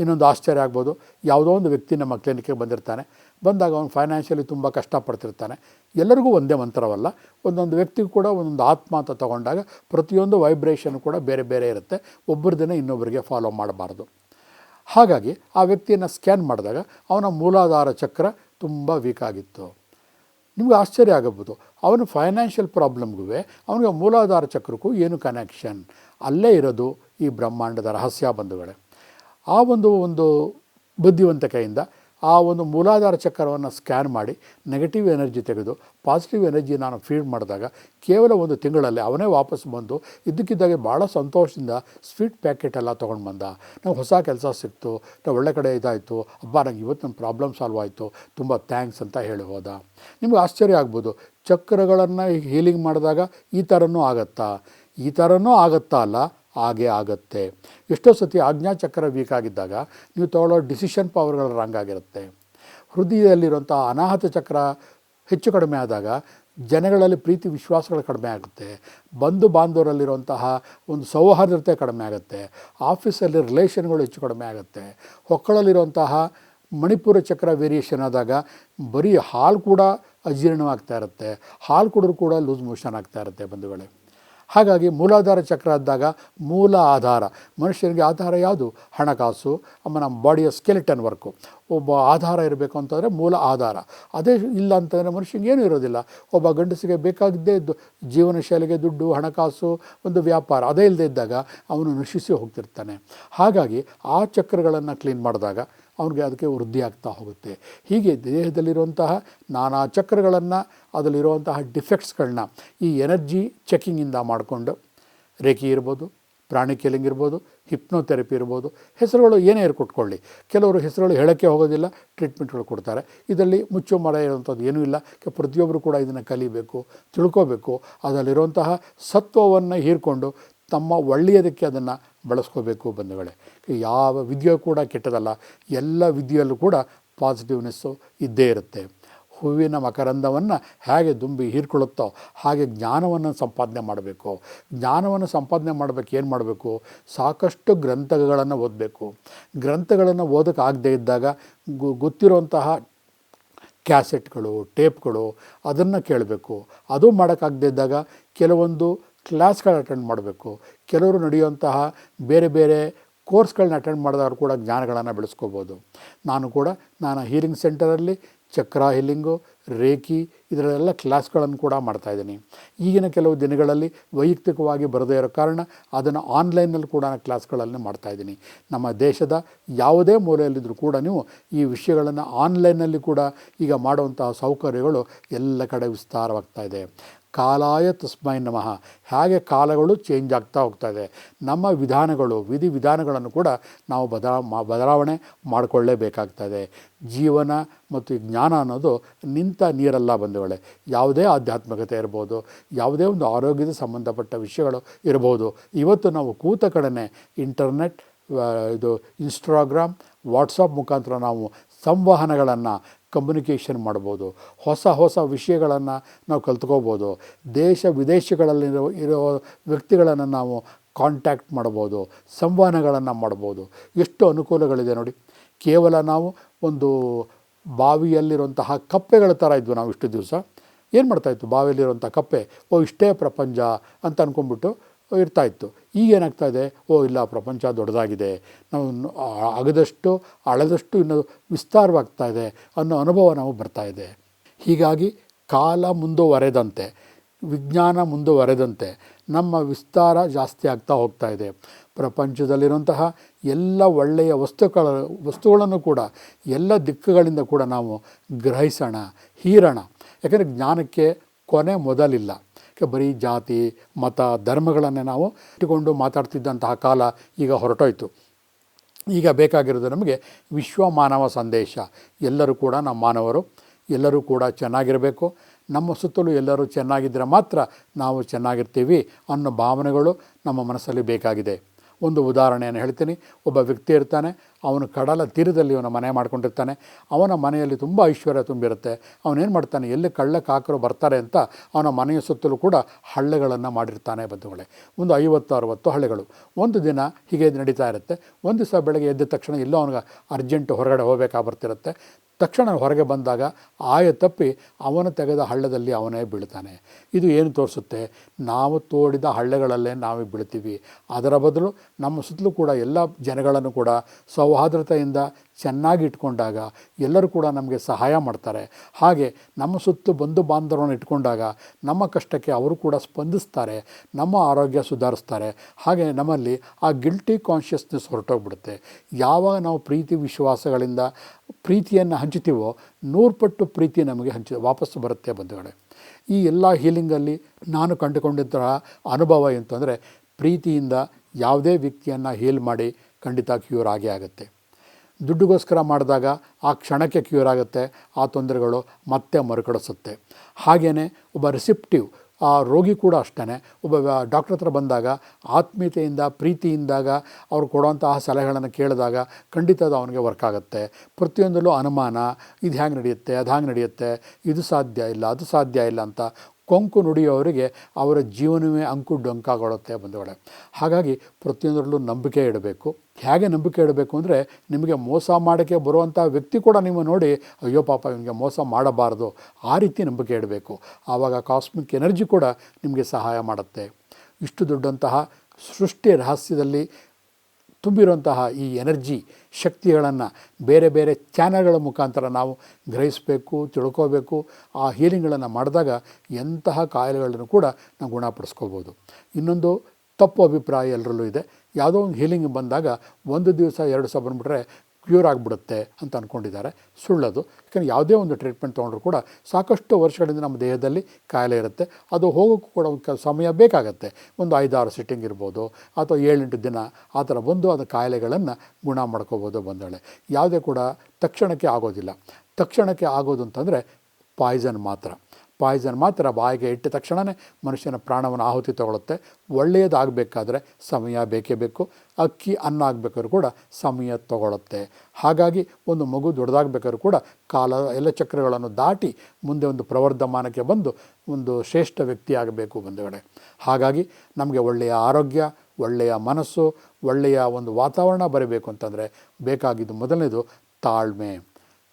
A: ಇನ್ನೊಂದು ಆಶ್ಚರ್ಯ ಆಗ್ಬೋದು. ಯಾವುದೋ ಒಂದು ವ್ಯಕ್ತಿ ನಮ್ಮ ಕ್ಲಿನಿಕ್ಗೆ ಬಂದಿರ್ತಾನೆ. ಬಂದಾಗ ಅವನು ಫೈನಾನ್ಷಿಯಲಿ ತುಂಬ ಕಷ್ಟಪಡ್ತಿರ್ತಾನೆ. ಎಲ್ಲರಿಗೂ ಒಂದೇ ಮಂತ್ರವಲ್ಲ. ಒಂದೊಂದು ವ್ಯಕ್ತಿಗೂ ಕೂಡ ಒಂದೊಂದು ಆತ್ಮ ಅಂತ ತಗೊಂಡಾಗ ಪ್ರತಿಯೊಂದು ವೈಬ್ರೇಷನ್ ಕೂಡ ಬೇರೆ ಬೇರೆ ಇರುತ್ತೆ. ಒಬ್ಬರದನ್ನೇ ಇನ್ನೊಬ್ಬರಿಗೆ ಫಾಲೋ ಮಾಡಬಾರ್ದು. ಹಾಗಾಗಿ ಆ ವ್ಯಕ್ತಿಯನ್ನು ಸ್ಕ್ಯಾನ್ ಮಾಡಿದಾಗ ಅವನ ಮೂಲಾಧಾರ ಚಕ್ರ ತುಂಬ ವೀಕ್ ಆಗಿತ್ತು. ನಿಮ್ಗೆ ಆಶ್ಚರ್ಯ ಆಗಬಹುದು. ಅವನು ಫೈನಾನ್ಷಿಯಲ್ ಪ್ರಾಬ್ಲಮ್ಗೂ ಅವನಿಗೆ ಮೂಲಾಧಾರ ಚಕ್ರಕ್ಕೂ ಏನು ಕನೆಕ್ಷನ್ ಅಲ್ಲೇ ಇರೋದು ಈ ಬ್ರಹ್ಮಾಂಡದ ರಹಸ್ಯ ಬಂಧುಗಳೇ. ಆ ಒಂದು ಒಂದು ಬುದ್ಧಿವಂತ ಕೈಯಿಂದ ಆ ಒಂದು ಮೂಲಾಧಾರ ಚಕ್ರವನ್ನು ಸ್ಕ್ಯಾನ್ ಮಾಡಿ ನೆಗೆಟಿವ್ ಎನರ್ಜಿ ತೆಗೆದು ಪಾಸಿಟಿವ್ ಎನರ್ಜಿ ನಾನು ಫೀಡ್ ಮಾಡಿದಾಗ ಕೇವಲ ಒಂದು ತಿಂಗಳಲ್ಲಿ ಅವನೇ ವಾಪಸ್ ಬಂದು ಇದ್ದಕ್ಕಿದ್ದಾಗೆ ಭಾಳ ಸಂತೋಷದಿಂದ ಸ್ವೀಟ್ ಪ್ಯಾಕೆಟ್ ಎಲ್ಲ ತೊಗೊಂಡು ಬಂದ. ನಂಗೆ ಹೊಸ ಕೆಲಸ ಸಿಕ್ತು ನಾವು ಒಳ್ಳೆ ಕಡೆ ಇದಾಯಿತು, ಅಬ್ಬ, ನಂಗೆ ಇವತ್ತು ನನ್ನ ಪ್ರಾಬ್ಲಮ್ ಸಾಲ್ವ್ ಆಯಿತು, ತುಂಬ ಥ್ಯಾಂಕ್ಸ್ ಅಂತ ಹೇಳಿ ಹೋದ. ನಿಮ್ಗೆ ಆಶ್ಚರ್ಯ ಆಗ್ಬೋದು, ಚಕ್ರಗಳನ್ನು ಹೀಲಿಂಗ್ ಮಾಡಿದಾಗ ಈ ಥರನೂ ಆಗತ್ತಾ? ಈ ಥರನೂ ಆಗತ್ತಾ ಅಲ್ಲ? ಹಾಗೆ ಆಗುತ್ತೆ. ಎಷ್ಟೋ ಸತಿ ಆಜ್ಞಾಚಕ್ರ ವೀಕ್ ಆಗಿದ್ದಾಗ ನೀವು ತಗೊಳ್ಳೋ ಡಿಸಿಷನ್ ಪವರ್ಗಳು ರಾಂಗ್ ಆಗಿರುತ್ತೆ. ಹೃದಯದಲ್ಲಿರುವಂಥ ಅನಾಹತ ಚಕ್ರ ಹೆಚ್ಚು ಕಡಿಮೆ ಆದಾಗ ಜನಗಳಲ್ಲಿ ಪ್ರೀತಿ ವಿಶ್ವಾಸಗಳು ಕಡಿಮೆ ಆಗುತ್ತೆ. ಬಂಧು ಬಾಂಧವರಲ್ಲಿರುವಂತಹ ಒಂದು ಸೌಹಾರ್ದತೆ ಕಡಿಮೆ ಆಗುತ್ತೆ. ಆಫೀಸಲ್ಲಿ ರಿಲೇಷನ್ಗಳು ಹೆಚ್ಚು ಕಡಿಮೆ ಆಗುತ್ತೆ. ಹೊಕ್ಕಳಲ್ಲಿರುವಂತಹ ಮಣಿಪುರ ಚಕ್ರ ವೇರಿಯೇಷನ್ ಆದಾಗ ಬರೀ ಹಾಲು ಕೂಡ ಅಜೀರ್ಣವಾಗ್ತಾ ಇರುತ್ತೆ. ಹಾಲು ಕೂಡ ಲೂಸ್ ಮೋಷನ್ ಆಗ್ತಾ ಇರುತ್ತೆ ಬಂಧುಗಳೇ. ಹಾಗಾಗಿ ಮೂಲಾಧಾರ ಚಕ್ರ ಇದ್ದಾಗ ಮೂಲ ಆಧಾರ. ಮನುಷ್ಯನಿಗೆ ಆಧಾರ ಯಾವುದು? ಹಣಕಾಸು ನಮ್ಮ ಬಾಡಿಯ ಸ್ಕೆಲಿಟನ್ ವರ್ಕು. ಒಬ್ಬ ಆಧಾರ ಇರಬೇಕು ಅಂತಂದರೆ ಮೂಲ ಆಧಾರ. ಅದೇ ಇಲ್ಲ ಅಂತಂದರೆ ಮನುಷ್ಯನಿಗೆ ಏನೂ ಇರೋದಿಲ್ಲ. ಒಬ್ಬ ಗಂಡಸಿಗೆ ಬೇಕಾಗಿದ್ದೇ ಇದ್ದು ಜೀವನ ಶೈಲಿಗೆ ದುಡ್ಡು, ಹಣಕಾಸು, ಒಂದು ವ್ಯಾಪಾರ, ಅದೇ ಇಲ್ಲದೆ ಇದ್ದಾಗ ಅವನು ನಶಿಸಿ ಹೋಗ್ತಿರ್ತಾನೆ. ಹಾಗಾಗಿ ಆ ಚಕ್ರಗಳನ್ನು ಕ್ಲೀನ್ ಮಾಡಿದಾಗ ಅವನಿಗೆ ಅದಕ್ಕೆ ವೃದ್ಧಿ ಆಗ್ತಾ ಹೋಗುತ್ತೆ. ಹೀಗೆ ದೇಹದಲ್ಲಿರುವಂತಹ ನಾನಾ ಚಕ್ರಗಳನ್ನು, ಅದರಲ್ಲಿರುವಂತಹ ಡಿಫೆಕ್ಟ್ಸ್ಗಳನ್ನ ಈ ಎನರ್ಜಿ ಚೆಕಿಂಗಿಂದ ಮಾಡಿಕೊಂಡು ರೇಖಿ ಇರ್ಬೋದು, ಪ್ರಾಣಿ ಕಿಲಿಂಗ್ ಇರ್ಬೋದು, ಹಿಪ್ನೋಥೆರಪಿ ಇರ್ಬೋದು, ಹೆಸರುಗಳು ಏನೇ ಇರು ಕೊಟ್ಕೊಳ್ಳಿ ಕೆಲವರು ಹೆಸರುಗಳು ಹೇಳೋಕ್ಕೆ ಹೋಗೋದಿಲ್ಲ, ಟ್ರೀಟ್ಮೆಂಟ್ಗಳು ಕೊಡ್ತಾರೆ. ಇದರಲ್ಲಿ ಮುಚ್ಚು ಮರ ಇರುವಂಥದ್ದು ಏನೂ ಇಲ್ಲ. ಪ್ರತಿಯೊಬ್ಬರು ಕೂಡ ಇದನ್ನು ಕಲಿಬೇಕು, ತಿಳ್ಕೋಬೇಕು. ಅದರಲ್ಲಿರುವಂತಹ ಸತ್ವವನ್ನು ಹೀರ್ಕೊಂಡು ತಮ್ಮ ಒಳ್ಳೆಯದಕ್ಕೆ ಅದನ್ನು ಬಳಸ್ಕೋಬೇಕು ಬಂಧುಗಳೇ. ಯಾವ ವಿದ್ಯೆ ಕೂಡ ಕೆಟ್ಟದಲ್ಲ, ಎಲ್ಲ ವಿದ್ಯೆಯಲ್ಲೂ ಕೂಡ ಪಾಸಿಟಿವ್ನೆಸ್ಸು ಇದ್ದೇ ಇರುತ್ತೆ. ಹೂವಿನ ಮಕರಂದವನ್ನು ಹೇಗೆ ದುಂಬಿ ಹೀರ್ಕೊಳ್ಳುತ್ತೋ ಹಾಗೆ ಜ್ಞಾನವನ್ನು ಸಂಪಾದನೆ ಮಾಡಬೇಕು. ಜ್ಞಾನವನ್ನು ಸಂಪಾದನೆ ಮಾಡಬೇಕು, ಏನು ಮಾಡಬೇಕು? ಸಾಕಷ್ಟು ಗ್ರಂಥಗಳನ್ನು ಓದಬೇಕು. ಗ್ರಂಥಗಳನ್ನು ಓದೋಕ್ಕಾಗದೇ ಇದ್ದಾಗ ಗು, ಗೊತ್ತಿರುವಂತಹ ಕ್ಯಾಸೆಟ್ಗಳು, ಟೇಪ್ಗಳು ಅದನ್ನು ಕೇಳಬೇಕು. ಅದು ಮಾಡೋಕ್ಕಾಗದೇ ಇದ್ದಾಗ ಕೆಲವೊಂದು ಕ್ಲಾಸ್ಗಳು ಅಟೆಂಡ್ ಮಾಡಬೇಕು. ಕೆಲವರು ನಡೆಯುವಂತಹ ಬೇರೆ ಬೇರೆ ಕೋರ್ಸ್ಗಳನ್ನ ಅಟೆಂಡ್ ಮಾಡಿದವರು ಕೂಡ ಜ್ಞಾನಗಳನ್ನು ಬೆಳೆಸ್ಕೋಬೋದು. ನಾನು ಕೂಡ, ನಾನು ಹೀಲಿಂಗ್ ಸೆಂಟರಲ್ಲಿ ಚಕ್ರ ಹೀಲಿಂಗು ರೇಖಿ ಇದರಲ್ಲೆಲ್ಲ ಕ್ಲಾಸ್ಗಳನ್ನು ಕೂಡ ಮಾಡ್ತಾಯಿದ್ದೀನಿ ಈಗಿನ ಕೆಲವು ದಿನಗಳಲ್ಲಿ ವೈಯಕ್ತಿಕವಾಗಿ ಬರದೇ ಇರೋ ಕಾರಣ ಅದನ್ನು ಆನ್ಲೈನಲ್ಲಿ ಕೂಡ ನಾನು ಕ್ಲಾಸ್ಗಳನ್ನು ಮಾಡ್ತಾಯಿದ್ದೀನಿ ನಮ್ಮ ದೇಶದ ಯಾವುದೇ ಮೂಲೆಯಲ್ಲಿದ್ದರೂ ಕೂಡ ನೀವು ಈ ವಿಷಯಗಳನ್ನು ಆನ್ಲೈನಲ್ಲಿ ಕೂಡ ಈಗ ಮಾಡುವಂತಹ ಸೌಕರ್ಯಗಳು ಎಲ್ಲ ಕಡೆ ವಿಸ್ತಾರವಾಗ್ತಾ ಇದೆ. ಕಾಲಾಯ ತಸ್ಮೈ ನಮಃ. ಹೇಗೆ ಕಾಲಗಳು ಚೇಂಜ್ ಆಗ್ತಾ ಹೋಗ್ತಾ ಇದೆ ನಮ್ಮ ವಿಧಾನಗಳು, ವಿಧಿ ವಿಧಾನಗಳನ್ನು ಕೂಡ ನಾವು ಬದಲಾ, ಮಾ- ಬದಲಾವಣೆ ಮಾಡಿಕೊಳ್ಳೇಬೇಕಾಗ್ತದೆ. ಜೀವನ ಮತ್ತು ಜ್ಞಾನ ಅನ್ನೋದು ನಿಂತ ನೀರಲ್ಲ ಬಂದವಳೆ. ಯಾವುದೇ ಆಧ್ಯಾತ್ಮಿಕತೆ ಇರ್ಬೋದು, ಯಾವುದೇ ಒಂದು ಆರೋಗ್ಯದ ಸಂಬಂಧಪಟ್ಟ ವಿಷಯಗಳು ಇರ್ಬೋದು. ಇವತ್ತು ನಾವು ಕೂತ ಕಡನೆ ಇಂಟರ್ನೆಟ್ ಇದು ಇನ್ಸ್ಟಾಗ್ರಾಮ್ ವಾಟ್ಸಪ್ ಮುಖಾಂತರ ನಾವು ಸಂವಹನಗಳನ್ನು ಕಮ್ಯುನಿಕೇಷನ್ ಮಾಡ್ಬೋದು. ಹೊಸ ಹೊಸ ವಿಷಯಗಳನ್ನು ನಾವು ಕಲ್ತ್ಕೋಬೋದು. ದೇಶ ವಿದೇಶಗಳಲ್ಲಿರೋ ಇರೋ ವ್ಯಕ್ತಿಗಳನ್ನು ನಾವು ಕಾಂಟ್ಯಾಕ್ಟ್ ಮಾಡ್ಬೋದು. ಸಂವಹನಗಳನ್ನು ಮಾಡ್ಬೋದು. ಎಷ್ಟು ಅನುಕೂಲಗಳಿದೆ ನೋಡಿ. ಕೇವಲ ನಾವು ಒಂದು ಬಾವಿಯಲ್ಲಿರುವಂತಹ ಕಪ್ಪೆಗಳ ಥರ ಇದ್ವು ನಾವು ಇಷ್ಟು ದಿವಸ. ಏನು ಮಾಡ್ತಾಯಿತ್ತು ಬಾವಿಯಲ್ಲಿರುವಂಥ ಕಪ್ಪೆ. ಓ, ಇಷ್ಟೇ ಪ್ರಪಂಚ ಅಂತ ಅಂದ್ಕೊಂಡ್ಬಿಟ್ಟು ಇರ್ತಾಯಿತ್ತು. ಈಗ ಏನಾಗ್ತಾ ಇದೆ ಓ, ಇಲ್ಲ, ಪ್ರಪಂಚ ದೊಡ್ಡದಾಗಿದೆ. ನಾವು ಆಗದಷ್ಟು, ಅಳದಷ್ಟು ಇನ್ನು ವಿಸ್ತಾರವಾಗ್ತಾ ಇದೆ ಅನ್ನೋ ಅನುಭವ ನಾವು ಬರ್ತಾ ಇದೆ ಹೀಗಾಗಿ ಕಾಲ ಮುಂದುವರೆದಂತೆ, ವಿಜ್ಞಾನ ಮುಂದುವರೆದಂತೆ ನಮ್ಮ ವಿಸ್ತಾರ ಜಾಸ್ತಿ ಆಗ್ತಾ ಹೋಗ್ತಾ ಇದೆ ಪ್ರಪಂಚದಲ್ಲಿರುವಂತಹ ಎಲ್ಲ ಒಳ್ಳೆಯ ವಸ್ತುಗಳ, ವಸ್ತುಗಳನ್ನು ಕೂಡ, ಎಲ್ಲ ದಿಕ್ಕುಗಳಿಂದ ಕೂಡ ನಾವು ಗ್ರಹಿಸೋಣ, ಹೀರೋಣ. ಯಾಕಂದರೆ ಜ್ಞಾನಕ್ಕೆ ಕೊನೆ ಮೊದಲಿಲ್ಲ. ಬರೀ ಜಾತಿ, ಮತ, ಧರ್ಮಗಳನ್ನು ನಾವು ಇಟ್ಟುಕೊಂಡು ಮಾತಾಡ್ತಿದ್ದಂತಹ ಕಾಲ ಈಗ ಹೊರಟೋಯ್ತು. ಈಗ ಬೇಕಾಗಿರೋದು ನಮಗೆ ವಿಶ್ವ ಮಾನವ ಸಂದೇಶ. ಎಲ್ಲರೂ ಕೂಡ ನಮ್ಮ ಮಾನವರು, ಎಲ್ಲರೂ ಕೂಡ ಚೆನ್ನಾಗಿರಬೇಕು. ನಮ್ಮ ಸುತ್ತಲೂ ಎಲ್ಲರೂ ಚೆನ್ನಾಗಿದ್ದರೆ ಮಾತ್ರ ನಾವು ಚೆನ್ನಾಗಿರ್ತೀವಿ ಅನ್ನೋ ಭಾವನೆಗಳು ನಮ್ಮ ಮನಸ್ಸಲ್ಲಿ ಬೇಕಾಗಿದೆ. ಒಂದು ಉದಾಹರಣೆಯನ್ನು ಹೇಳ್ತೀನಿ. ಒಬ್ಬ ವ್ಯಕ್ತಿ ಇರ್ತಾನೆ, ಅವನು ಕಡಲ ತೀರದಲ್ಲಿ ಅವನ ಮನೆ ಮಾಡ್ಕೊಂಡಿರ್ತಾನೆ. ಅವನ ಮನೆಯಲ್ಲಿ ತುಂಬ ಐಶ್ವರ್ಯ ತುಂಬಿರುತ್ತೆ. ಅವನೇನು ಮಾಡ್ತಾನೆ, ಎಲ್ಲಿ ಕಳ್ಳ ಕಾಕರು ಬರ್ತಾರೆ ಅಂತ ಅವನ ಮನೆಯ ಸುತ್ತಲೂ ಕೂಡ ಹಳ್ಳಗಳನ್ನು ಮಾಡಿರ್ತಾನೆ ಬಂಧುಗಳೇ. ಒಂದು ಐವತ್ತು, ಅರವತ್ತು ಹಳ್ಳೆಗಳು. ಒಂದು ದಿನ ಹೀಗೆ ನಡೀತಾ ಇರುತ್ತೆ. ಒಂದು ದಿವಸ ಬೆಳಗ್ಗೆ ಎದ್ದ ತಕ್ಷಣ ಎಲ್ಲೋ ಅವನಿಗೆ ಅರ್ಜೆಂಟ್ ಹೊರಗಡೆ ಹೋಗಬೇಕಾಗಿ ಬರ್ತಿರುತ್ತೆ ತಕ್ಷಣ ಹೊರಗೆ ಬಂದಾಗ ಆಯ ತಪ್ಪಿ ಅವನು ತೆಗೆದ ಹಳ್ಳದಲ್ಲಿ ಅವನೇ ಬೀಳ್ತಾನೆ. ಇದು ಏನು ತೋರಿಸುತ್ತೆ? ನಾವು ತೋಡಿದ ಹಳ್ಳೆಗಳಲ್ಲೇ ನಾವೇ ಬೀಳ್ತೀವಿ. ಅದರ ಬದಲು ನಮ್ಮ ಸುತ್ತಲೂ ಕೂಡ ಎಲ್ಲ ಜನಗಳನ್ನು ಕೂಡ ಸೌಹಾರ್ದತೆಯಿಂದ ಚೆನ್ನಾಗಿ ಇಟ್ಕೊಂಡಾಗ ಎಲ್ಲರೂ ಕೂಡ ನಮಗೆ ಸಹಾಯ ಮಾಡ್ತಾರೆ. ಹಾಗೆ ನಮ್ಮ ಸುತ್ತು ಬಂಧು ಬಾಂಧವರನ್ನು ಇಟ್ಕೊಂಡಾಗ ನಮ್ಮ ಕಷ್ಟಕ್ಕೆ ಅವರು ಕೂಡ ಸ್ಪಂದಿಸ್ತಾರೆ, ನಮ್ಮ ಆರೋಗ್ಯ ಸುಧಾರಿಸ್ತಾರೆ. ಹಾಗೆ ನಮ್ಮಲ್ಲಿ ಆ ಗಿಲ್ಟಿ ಕಾನ್ಷಿಯಸ್ನೆಸ್ ಹೊರಟೋಗ್ಬಿಡುತ್ತೆ. ಯಾವಾಗ ನಾವು ಪ್ರೀತಿ ವಿಶ್ವಾಸಗಳಿಂದ ಪ್ರೀತಿಯನ್ನು ಹಂಚುತ್ತೀವೋ ನೂರು ಪಟ್ಟು ಪ್ರೀತಿ ನಮಗೆ ಹಂಚಿ ವಾಪಸ್ಸು ಬರುತ್ತೆ ಬಂಧುಗಳೇ. ಈ ಎಲ್ಲ ಹೀಲಿಂಗಲ್ಲಿ ನಾನು ಕಂಡುಕೊಂಡಿದ್ದ ಅನುಭವ ಎಂತಂದರೆ ಪ್ರೀತಿಯಿಂದ ಯಾವುದೇ ವ್ಯಕ್ತಿಯನ್ನು ಹೀಲ್ ಮಾಡಿ ಖಂಡಿತ ಕ್ಯೂರ್ ಆಗೇ ಆಗುತ್ತೆ. ದುಡ್ಡುಗೋಸ್ಕರ ಮಾಡಿದಾಗ ಆ ಕ್ಷಣಕ್ಕೆ ಕ್ಯೂರ್ ಆಗುತ್ತೆ, ಆ ತೊಂದರೆಗಳು ಮತ್ತೆ ಮರುಕಡಿಸುತ್ತೆ ಹಾಗೆಯೇ ಒಬ್ಬ ರಿಸಿಪ್ಟಿವ್ ಆ ರೋಗಿ ಕೂಡ ಅಷ್ಟೇ ಒಬ್ಬ ಡಾಕ್ಟ್ರ್ ಹತ್ರ ಬಂದಾಗ, ಆತ್ಮೀಯತೆಯಿಂದ, ಪ್ರೀತಿಯಿಂದಾಗ, ಅವ್ರು ಕೊಡುವಂತಹ ಸಲಹೆಗಳನ್ನು ಕೇಳಿದಾಗ ಖಂಡಿತ ಅದು ಅವನಿಗೆ ವರ್ಕ್ ಆಗುತ್ತೆ. ಪ್ರತಿಯೊಂದರಲ್ಲೂ ಅನುಮಾನ, ಇದು ಹ್ಯಾಂಗೆ ನಡೆಯುತ್ತೆ, ಅದು ಹ್ಯಾಂಗೆ ನಡೆಯುತ್ತೆ, ಇದು ಸಾಧ್ಯ ಇಲ್ಲ, ಅದು ಸಾಧ್ಯ ಇಲ್ಲ ಅಂತ ಕೊಂಕು ನುಡಿಯುವವರಿಗೆ ಅವರ ಜೀವನವೇ ಅಂಕು ಡೊಂಕಾಗೊಳ್ಳುತ್ತೆ ಬಂಧುಗಳೇ. ಹಾಗಾಗಿ ಪ್ರತಿಯೊಂದರಲ್ಲೂ ನಂಬಿಕೆ ಇಡಬೇಕು. ಹೇಗೆ ನಂಬಿಕೆ ಇಡಬೇಕು ಅಂದರೆ ನಿಮಗೆ ಮೋಸ ಮಾಡೋಕ್ಕೆ ಬರುವಂಥ ವ್ಯಕ್ತಿ ಕೂಡ ನೀವು ನೋಡಿ, ಅಯ್ಯೋ ಪಾಪ ಇವನಿಗೆ ಮೋಸ ಮಾಡಬಾರ್ದು. ಆ ರೀತಿ ನಂಬಿಕೆ ಇಡಬೇಕು. ಆವಾಗ ಕಾಸ್ಮಿಕ್ ಎನರ್ಜಿ ಕೂಡ ನಿಮಗೆ ಸಹಾಯ ಮಾಡುತ್ತೆ. ಇಷ್ಟು ದೊಡ್ಡಂತಹ ಸೃಷ್ಟಿ ರಹಸ್ಯದಲ್ಲಿ ತುಂಬಿರುವಂತಹ ಈ ಎನರ್ಜಿ ಶಕ್ತಿಗಳನ್ನು ಬೇರೆ ಬೇರೆ ಚಾನಲ್ಗಳ ಮುಖಾಂತರ ನಾವು ಗ್ರಹಿಸಬೇಕು, ತಿಳ್ಕೋಬೇಕು, ಆ ಹೀಲಿಂಗ್ಗಳನ್ನು ಮಾಡಿದಾಗ ಎಂತಹ ಕಾಯಿಲೆಗಳನ್ನು ಕೂಡ ನಾವು ಗುಣಪಡಿಸ್ಕೋಬೋದು ಇನ್ನೊಂದು ತಪ್ಪು ಅಭಿಪ್ರಾಯ ಎಲ್ಲರಲ್ಲೂ ಇದೆ. ಯಾವುದೋ ಒಂದು ಹೀಲಿಂಗ್ ಬಂದಾಗ ಒಂದು ದಿವಸ, ಎರಡು ದಿವಸ ಬಂದುಬಿಟ್ರೆ ಕ್ಯೂರ್ ಆಗಿಬಿಡುತ್ತೆ ಅಂತ ಅಂದ್ಕೊಂಡಿದ್ದಾರೆ ಸುಳ್ಳದು. ಯಾಕಂದರೆ ಯಾವುದೇ ಒಂದು ಟ್ರೀಟ್ಮೆಂಟ್ ತೊಗೊಂಡ್ರು ಕೂಡ ಸಾಕಷ್ಟು ವರ್ಷಗಳಿಂದ ನಮ್ಮ ದೇಹದಲ್ಲಿ ಕಾಯಿಲೆ ಇರುತ್ತೆ. ಅದು ಹೋಗೋಕ್ಕೂ ಕೂಡ ಒಂದು ಸಮಯ ಬೇಕಾಗತ್ತೆ. ಒಂದು ಐದಾರು ಸಿಟ್ಟಿಂಗ್ ಇರ್ಬೋದು ಅಥವಾ ಏಳೆಂಟು ದಿನ ಆ ಥರ ಬಂದು ಅದು ಕಾಯಿಲೆಗಳನ್ನು ಗುಣ ಮಾಡ್ಕೋಬೋದು ಬಂದಳೆ. ಯಾವುದೇ ಕೂಡ ತಕ್ಷಣಕ್ಕೆ ಆಗೋದಿಲ್ಲ. ತಕ್ಷಣಕ್ಕೆ ಆಗೋದು ಅಂತಂದರೆ ಪಾಯ್ಸನ್ ಮಾತ್ರ. ಪಾಯ್ಸನ್ ಮಾತ್ರ ಬಾಯಿಗೆ ಇಟ್ಟ ತಕ್ಷಣವೇ ಮನುಷ್ಯನ ಪ್ರಾಣವನ್ನು ಆಹುತಿ ತಗೊಳುತ್ತೆ. ಒಳ್ಳೆಯದಾಗಬೇಕಾದ್ರೆ ಸಮಯ ಬೇಕೇ ಬೇಕು. ಅಕ್ಕಿ ಅನ್ನ ಆಗಬೇಕಾದ್ರೂ ಕೂಡ ಸಮಯ ತಗೊಳ್ಳುತ್ತೆ ಹಾಗಾಗಿ ಒಂದು ಮಗು ದೊಡ್ಡದಾಗಬೇಕಾದ್ರೂ ಕೂಡ ಕಾಲ ಎಲ್ಲ ಚಕ್ರಗಳನ್ನು ದಾಟಿ ಮುಂದೆ ಒಂದು ಪ್ರವರ್ಧಮಾನಕ್ಕೆ ಬಂದು ಒಂದು ಶ್ರೇಷ್ಠ ವ್ಯಕ್ತಿಯಾಗಬೇಕು ಬಂಧುಗಳೇ. ಹಾಗಾಗಿ ನಮಗೆ ಒಳ್ಳೆಯ ಆರೋಗ್ಯ, ಒಳ್ಳೆಯ ಮನಸ್ಸು, ಒಳ್ಳೆಯ ಒಂದು ವಾತಾವರಣ ಬರಬೇಕು ಅಂತಂದರೆ ಬೇಕಾಗಿದ್ದು ಮೊದಲನೇದು ತಾಳ್ಮೆ.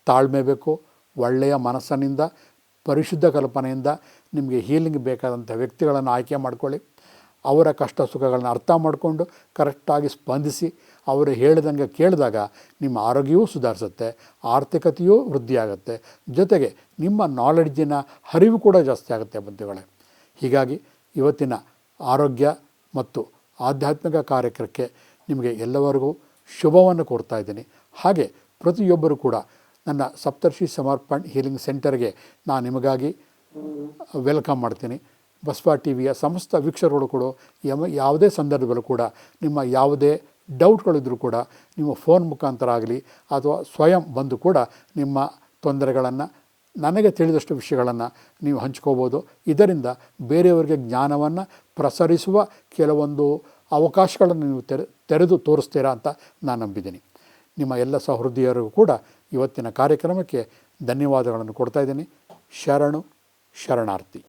A: ತಾಳ್ಮೆ ಬೇಕು, ಒಳ್ಳೆಯ ಮನಸ್ಸಿನಿಂದ ಪರಿಶುದ್ಧ ಕಲ್ಪನೆಯಿಂದ ನಿಮಗೆ ಹೀಲಿಂಗ್ ಬೇಕಾದಂಥ ವ್ಯಕ್ತಿಗಳನ್ನು ಆಯ್ಕೆ ಮಾಡಿಕೊಳ್ಳಿ. ಅವರ ಕಷ್ಟ ಸುಖಗಳನ್ನ ಅರ್ಥ ಮಾಡಿಕೊಂಡು ಕರೆಕ್ಟಾಗಿ ಸ್ಪಂದಿಸಿ ಅವರು ಹೇಳಿದಂಗೆ ಕೇಳಿದಾಗ ನಿಮ್ಮ ಆರೋಗ್ಯವೂ ಸುಧಾರಿಸುತ್ತೆ, ಆರ್ಥಿಕತೆಯೂ ವೃದ್ಧಿಯಾಗುತ್ತೆ, ಜೊತೆಗೆ ನಿಮ್ಮ ನಾಲೆಡ್ಜಿನ ಹರಿವು ಕೂಡ ಜಾಸ್ತಿ ಆಗುತ್ತೆ ಬಂಧುಗಳೇ. ಹೀಗಾಗಿ ಇವತ್ತಿನ ಆರೋಗ್ಯ ಮತ್ತು ಆಧ್ಯಾತ್ಮಿಕ ಕಾರ್ಯಕ್ರಮಕ್ಕೆ ನಿಮಗೆ ಎಲ್ಲವರಿಗೂ ಶುಭವನ್ನು ಕೋರ್ತಾ ಇದ್ದೀನಿ. ಹಾಗೆ ಪ್ರತಿಯೊಬ್ಬರು ಕೂಡ ನನ್ನ ಸಪ್ತರ್ಷಿ ಸಮರ್ಪಣ್ ಹೀಲಿಂಗ್ ಸೆಂಟರ್ಗೆ ನಾನು ನಿಮಗಾಗಿ ವೆಲ್ಕಮ್ ಮಾಡ್ತೀನಿ. ಬಸವ ಟಿ ವಿಯ ಸಮಸ್ತ ವೀಕ್ಷಕರುಗಳು ಕೂಡ, ಯಮ ಯಾವುದೇ ಸಂದರ್ಭದಲ್ಲೂ ಕೂಡ, ನಿಮ್ಮ ಯಾವುದೇ ಡೌಟ್ಗಳಿದ್ದರೂ ಕೂಡ, ನಿಮ್ಮ ಫೋನ್ ಮುಖಾಂತರ ಆಗಲಿ ಅಥವಾ ಸ್ವಯಂ ಬಂದು ಕೂಡ ನಿಮ್ಮ ತೊಂದರೆಗಳನ್ನು, ನನಗೆ ತಿಳಿದಷ್ಟು ವಿಷಯಗಳನ್ನು ನೀವು ಹಂಚ್ಕೋಬೋದು. ಇದರಿಂದ ಬೇರೆಯವರಿಗೆ ಜ್ಞಾನವನ್ನು ಪ್ರಸರಿಸುವ ಕೆಲವೊಂದು ಅವಕಾಶಗಳನ್ನು ನೀವು ತೆರೆ ತೆರೆದು ತೋರಿಸ್ತೀರಾ ಅಂತ ನಾನು ನಂಬಿದ್ದೀನಿ. ನಿಮ್ಮ ಎಲ್ಲ ಸಹೃದಯರಿಗೂ ಕೂಡ ಇವತ್ತಿನ ಕಾರ್ಯಕ್ರಮಕ್ಕೆ ಧನ್ಯವಾದಗಳನ್ನು ಕೊಡ್ತಾ ಇದ್ದೀನಿ. ಶರಣು ಶರಣಾರ್ಥಿ.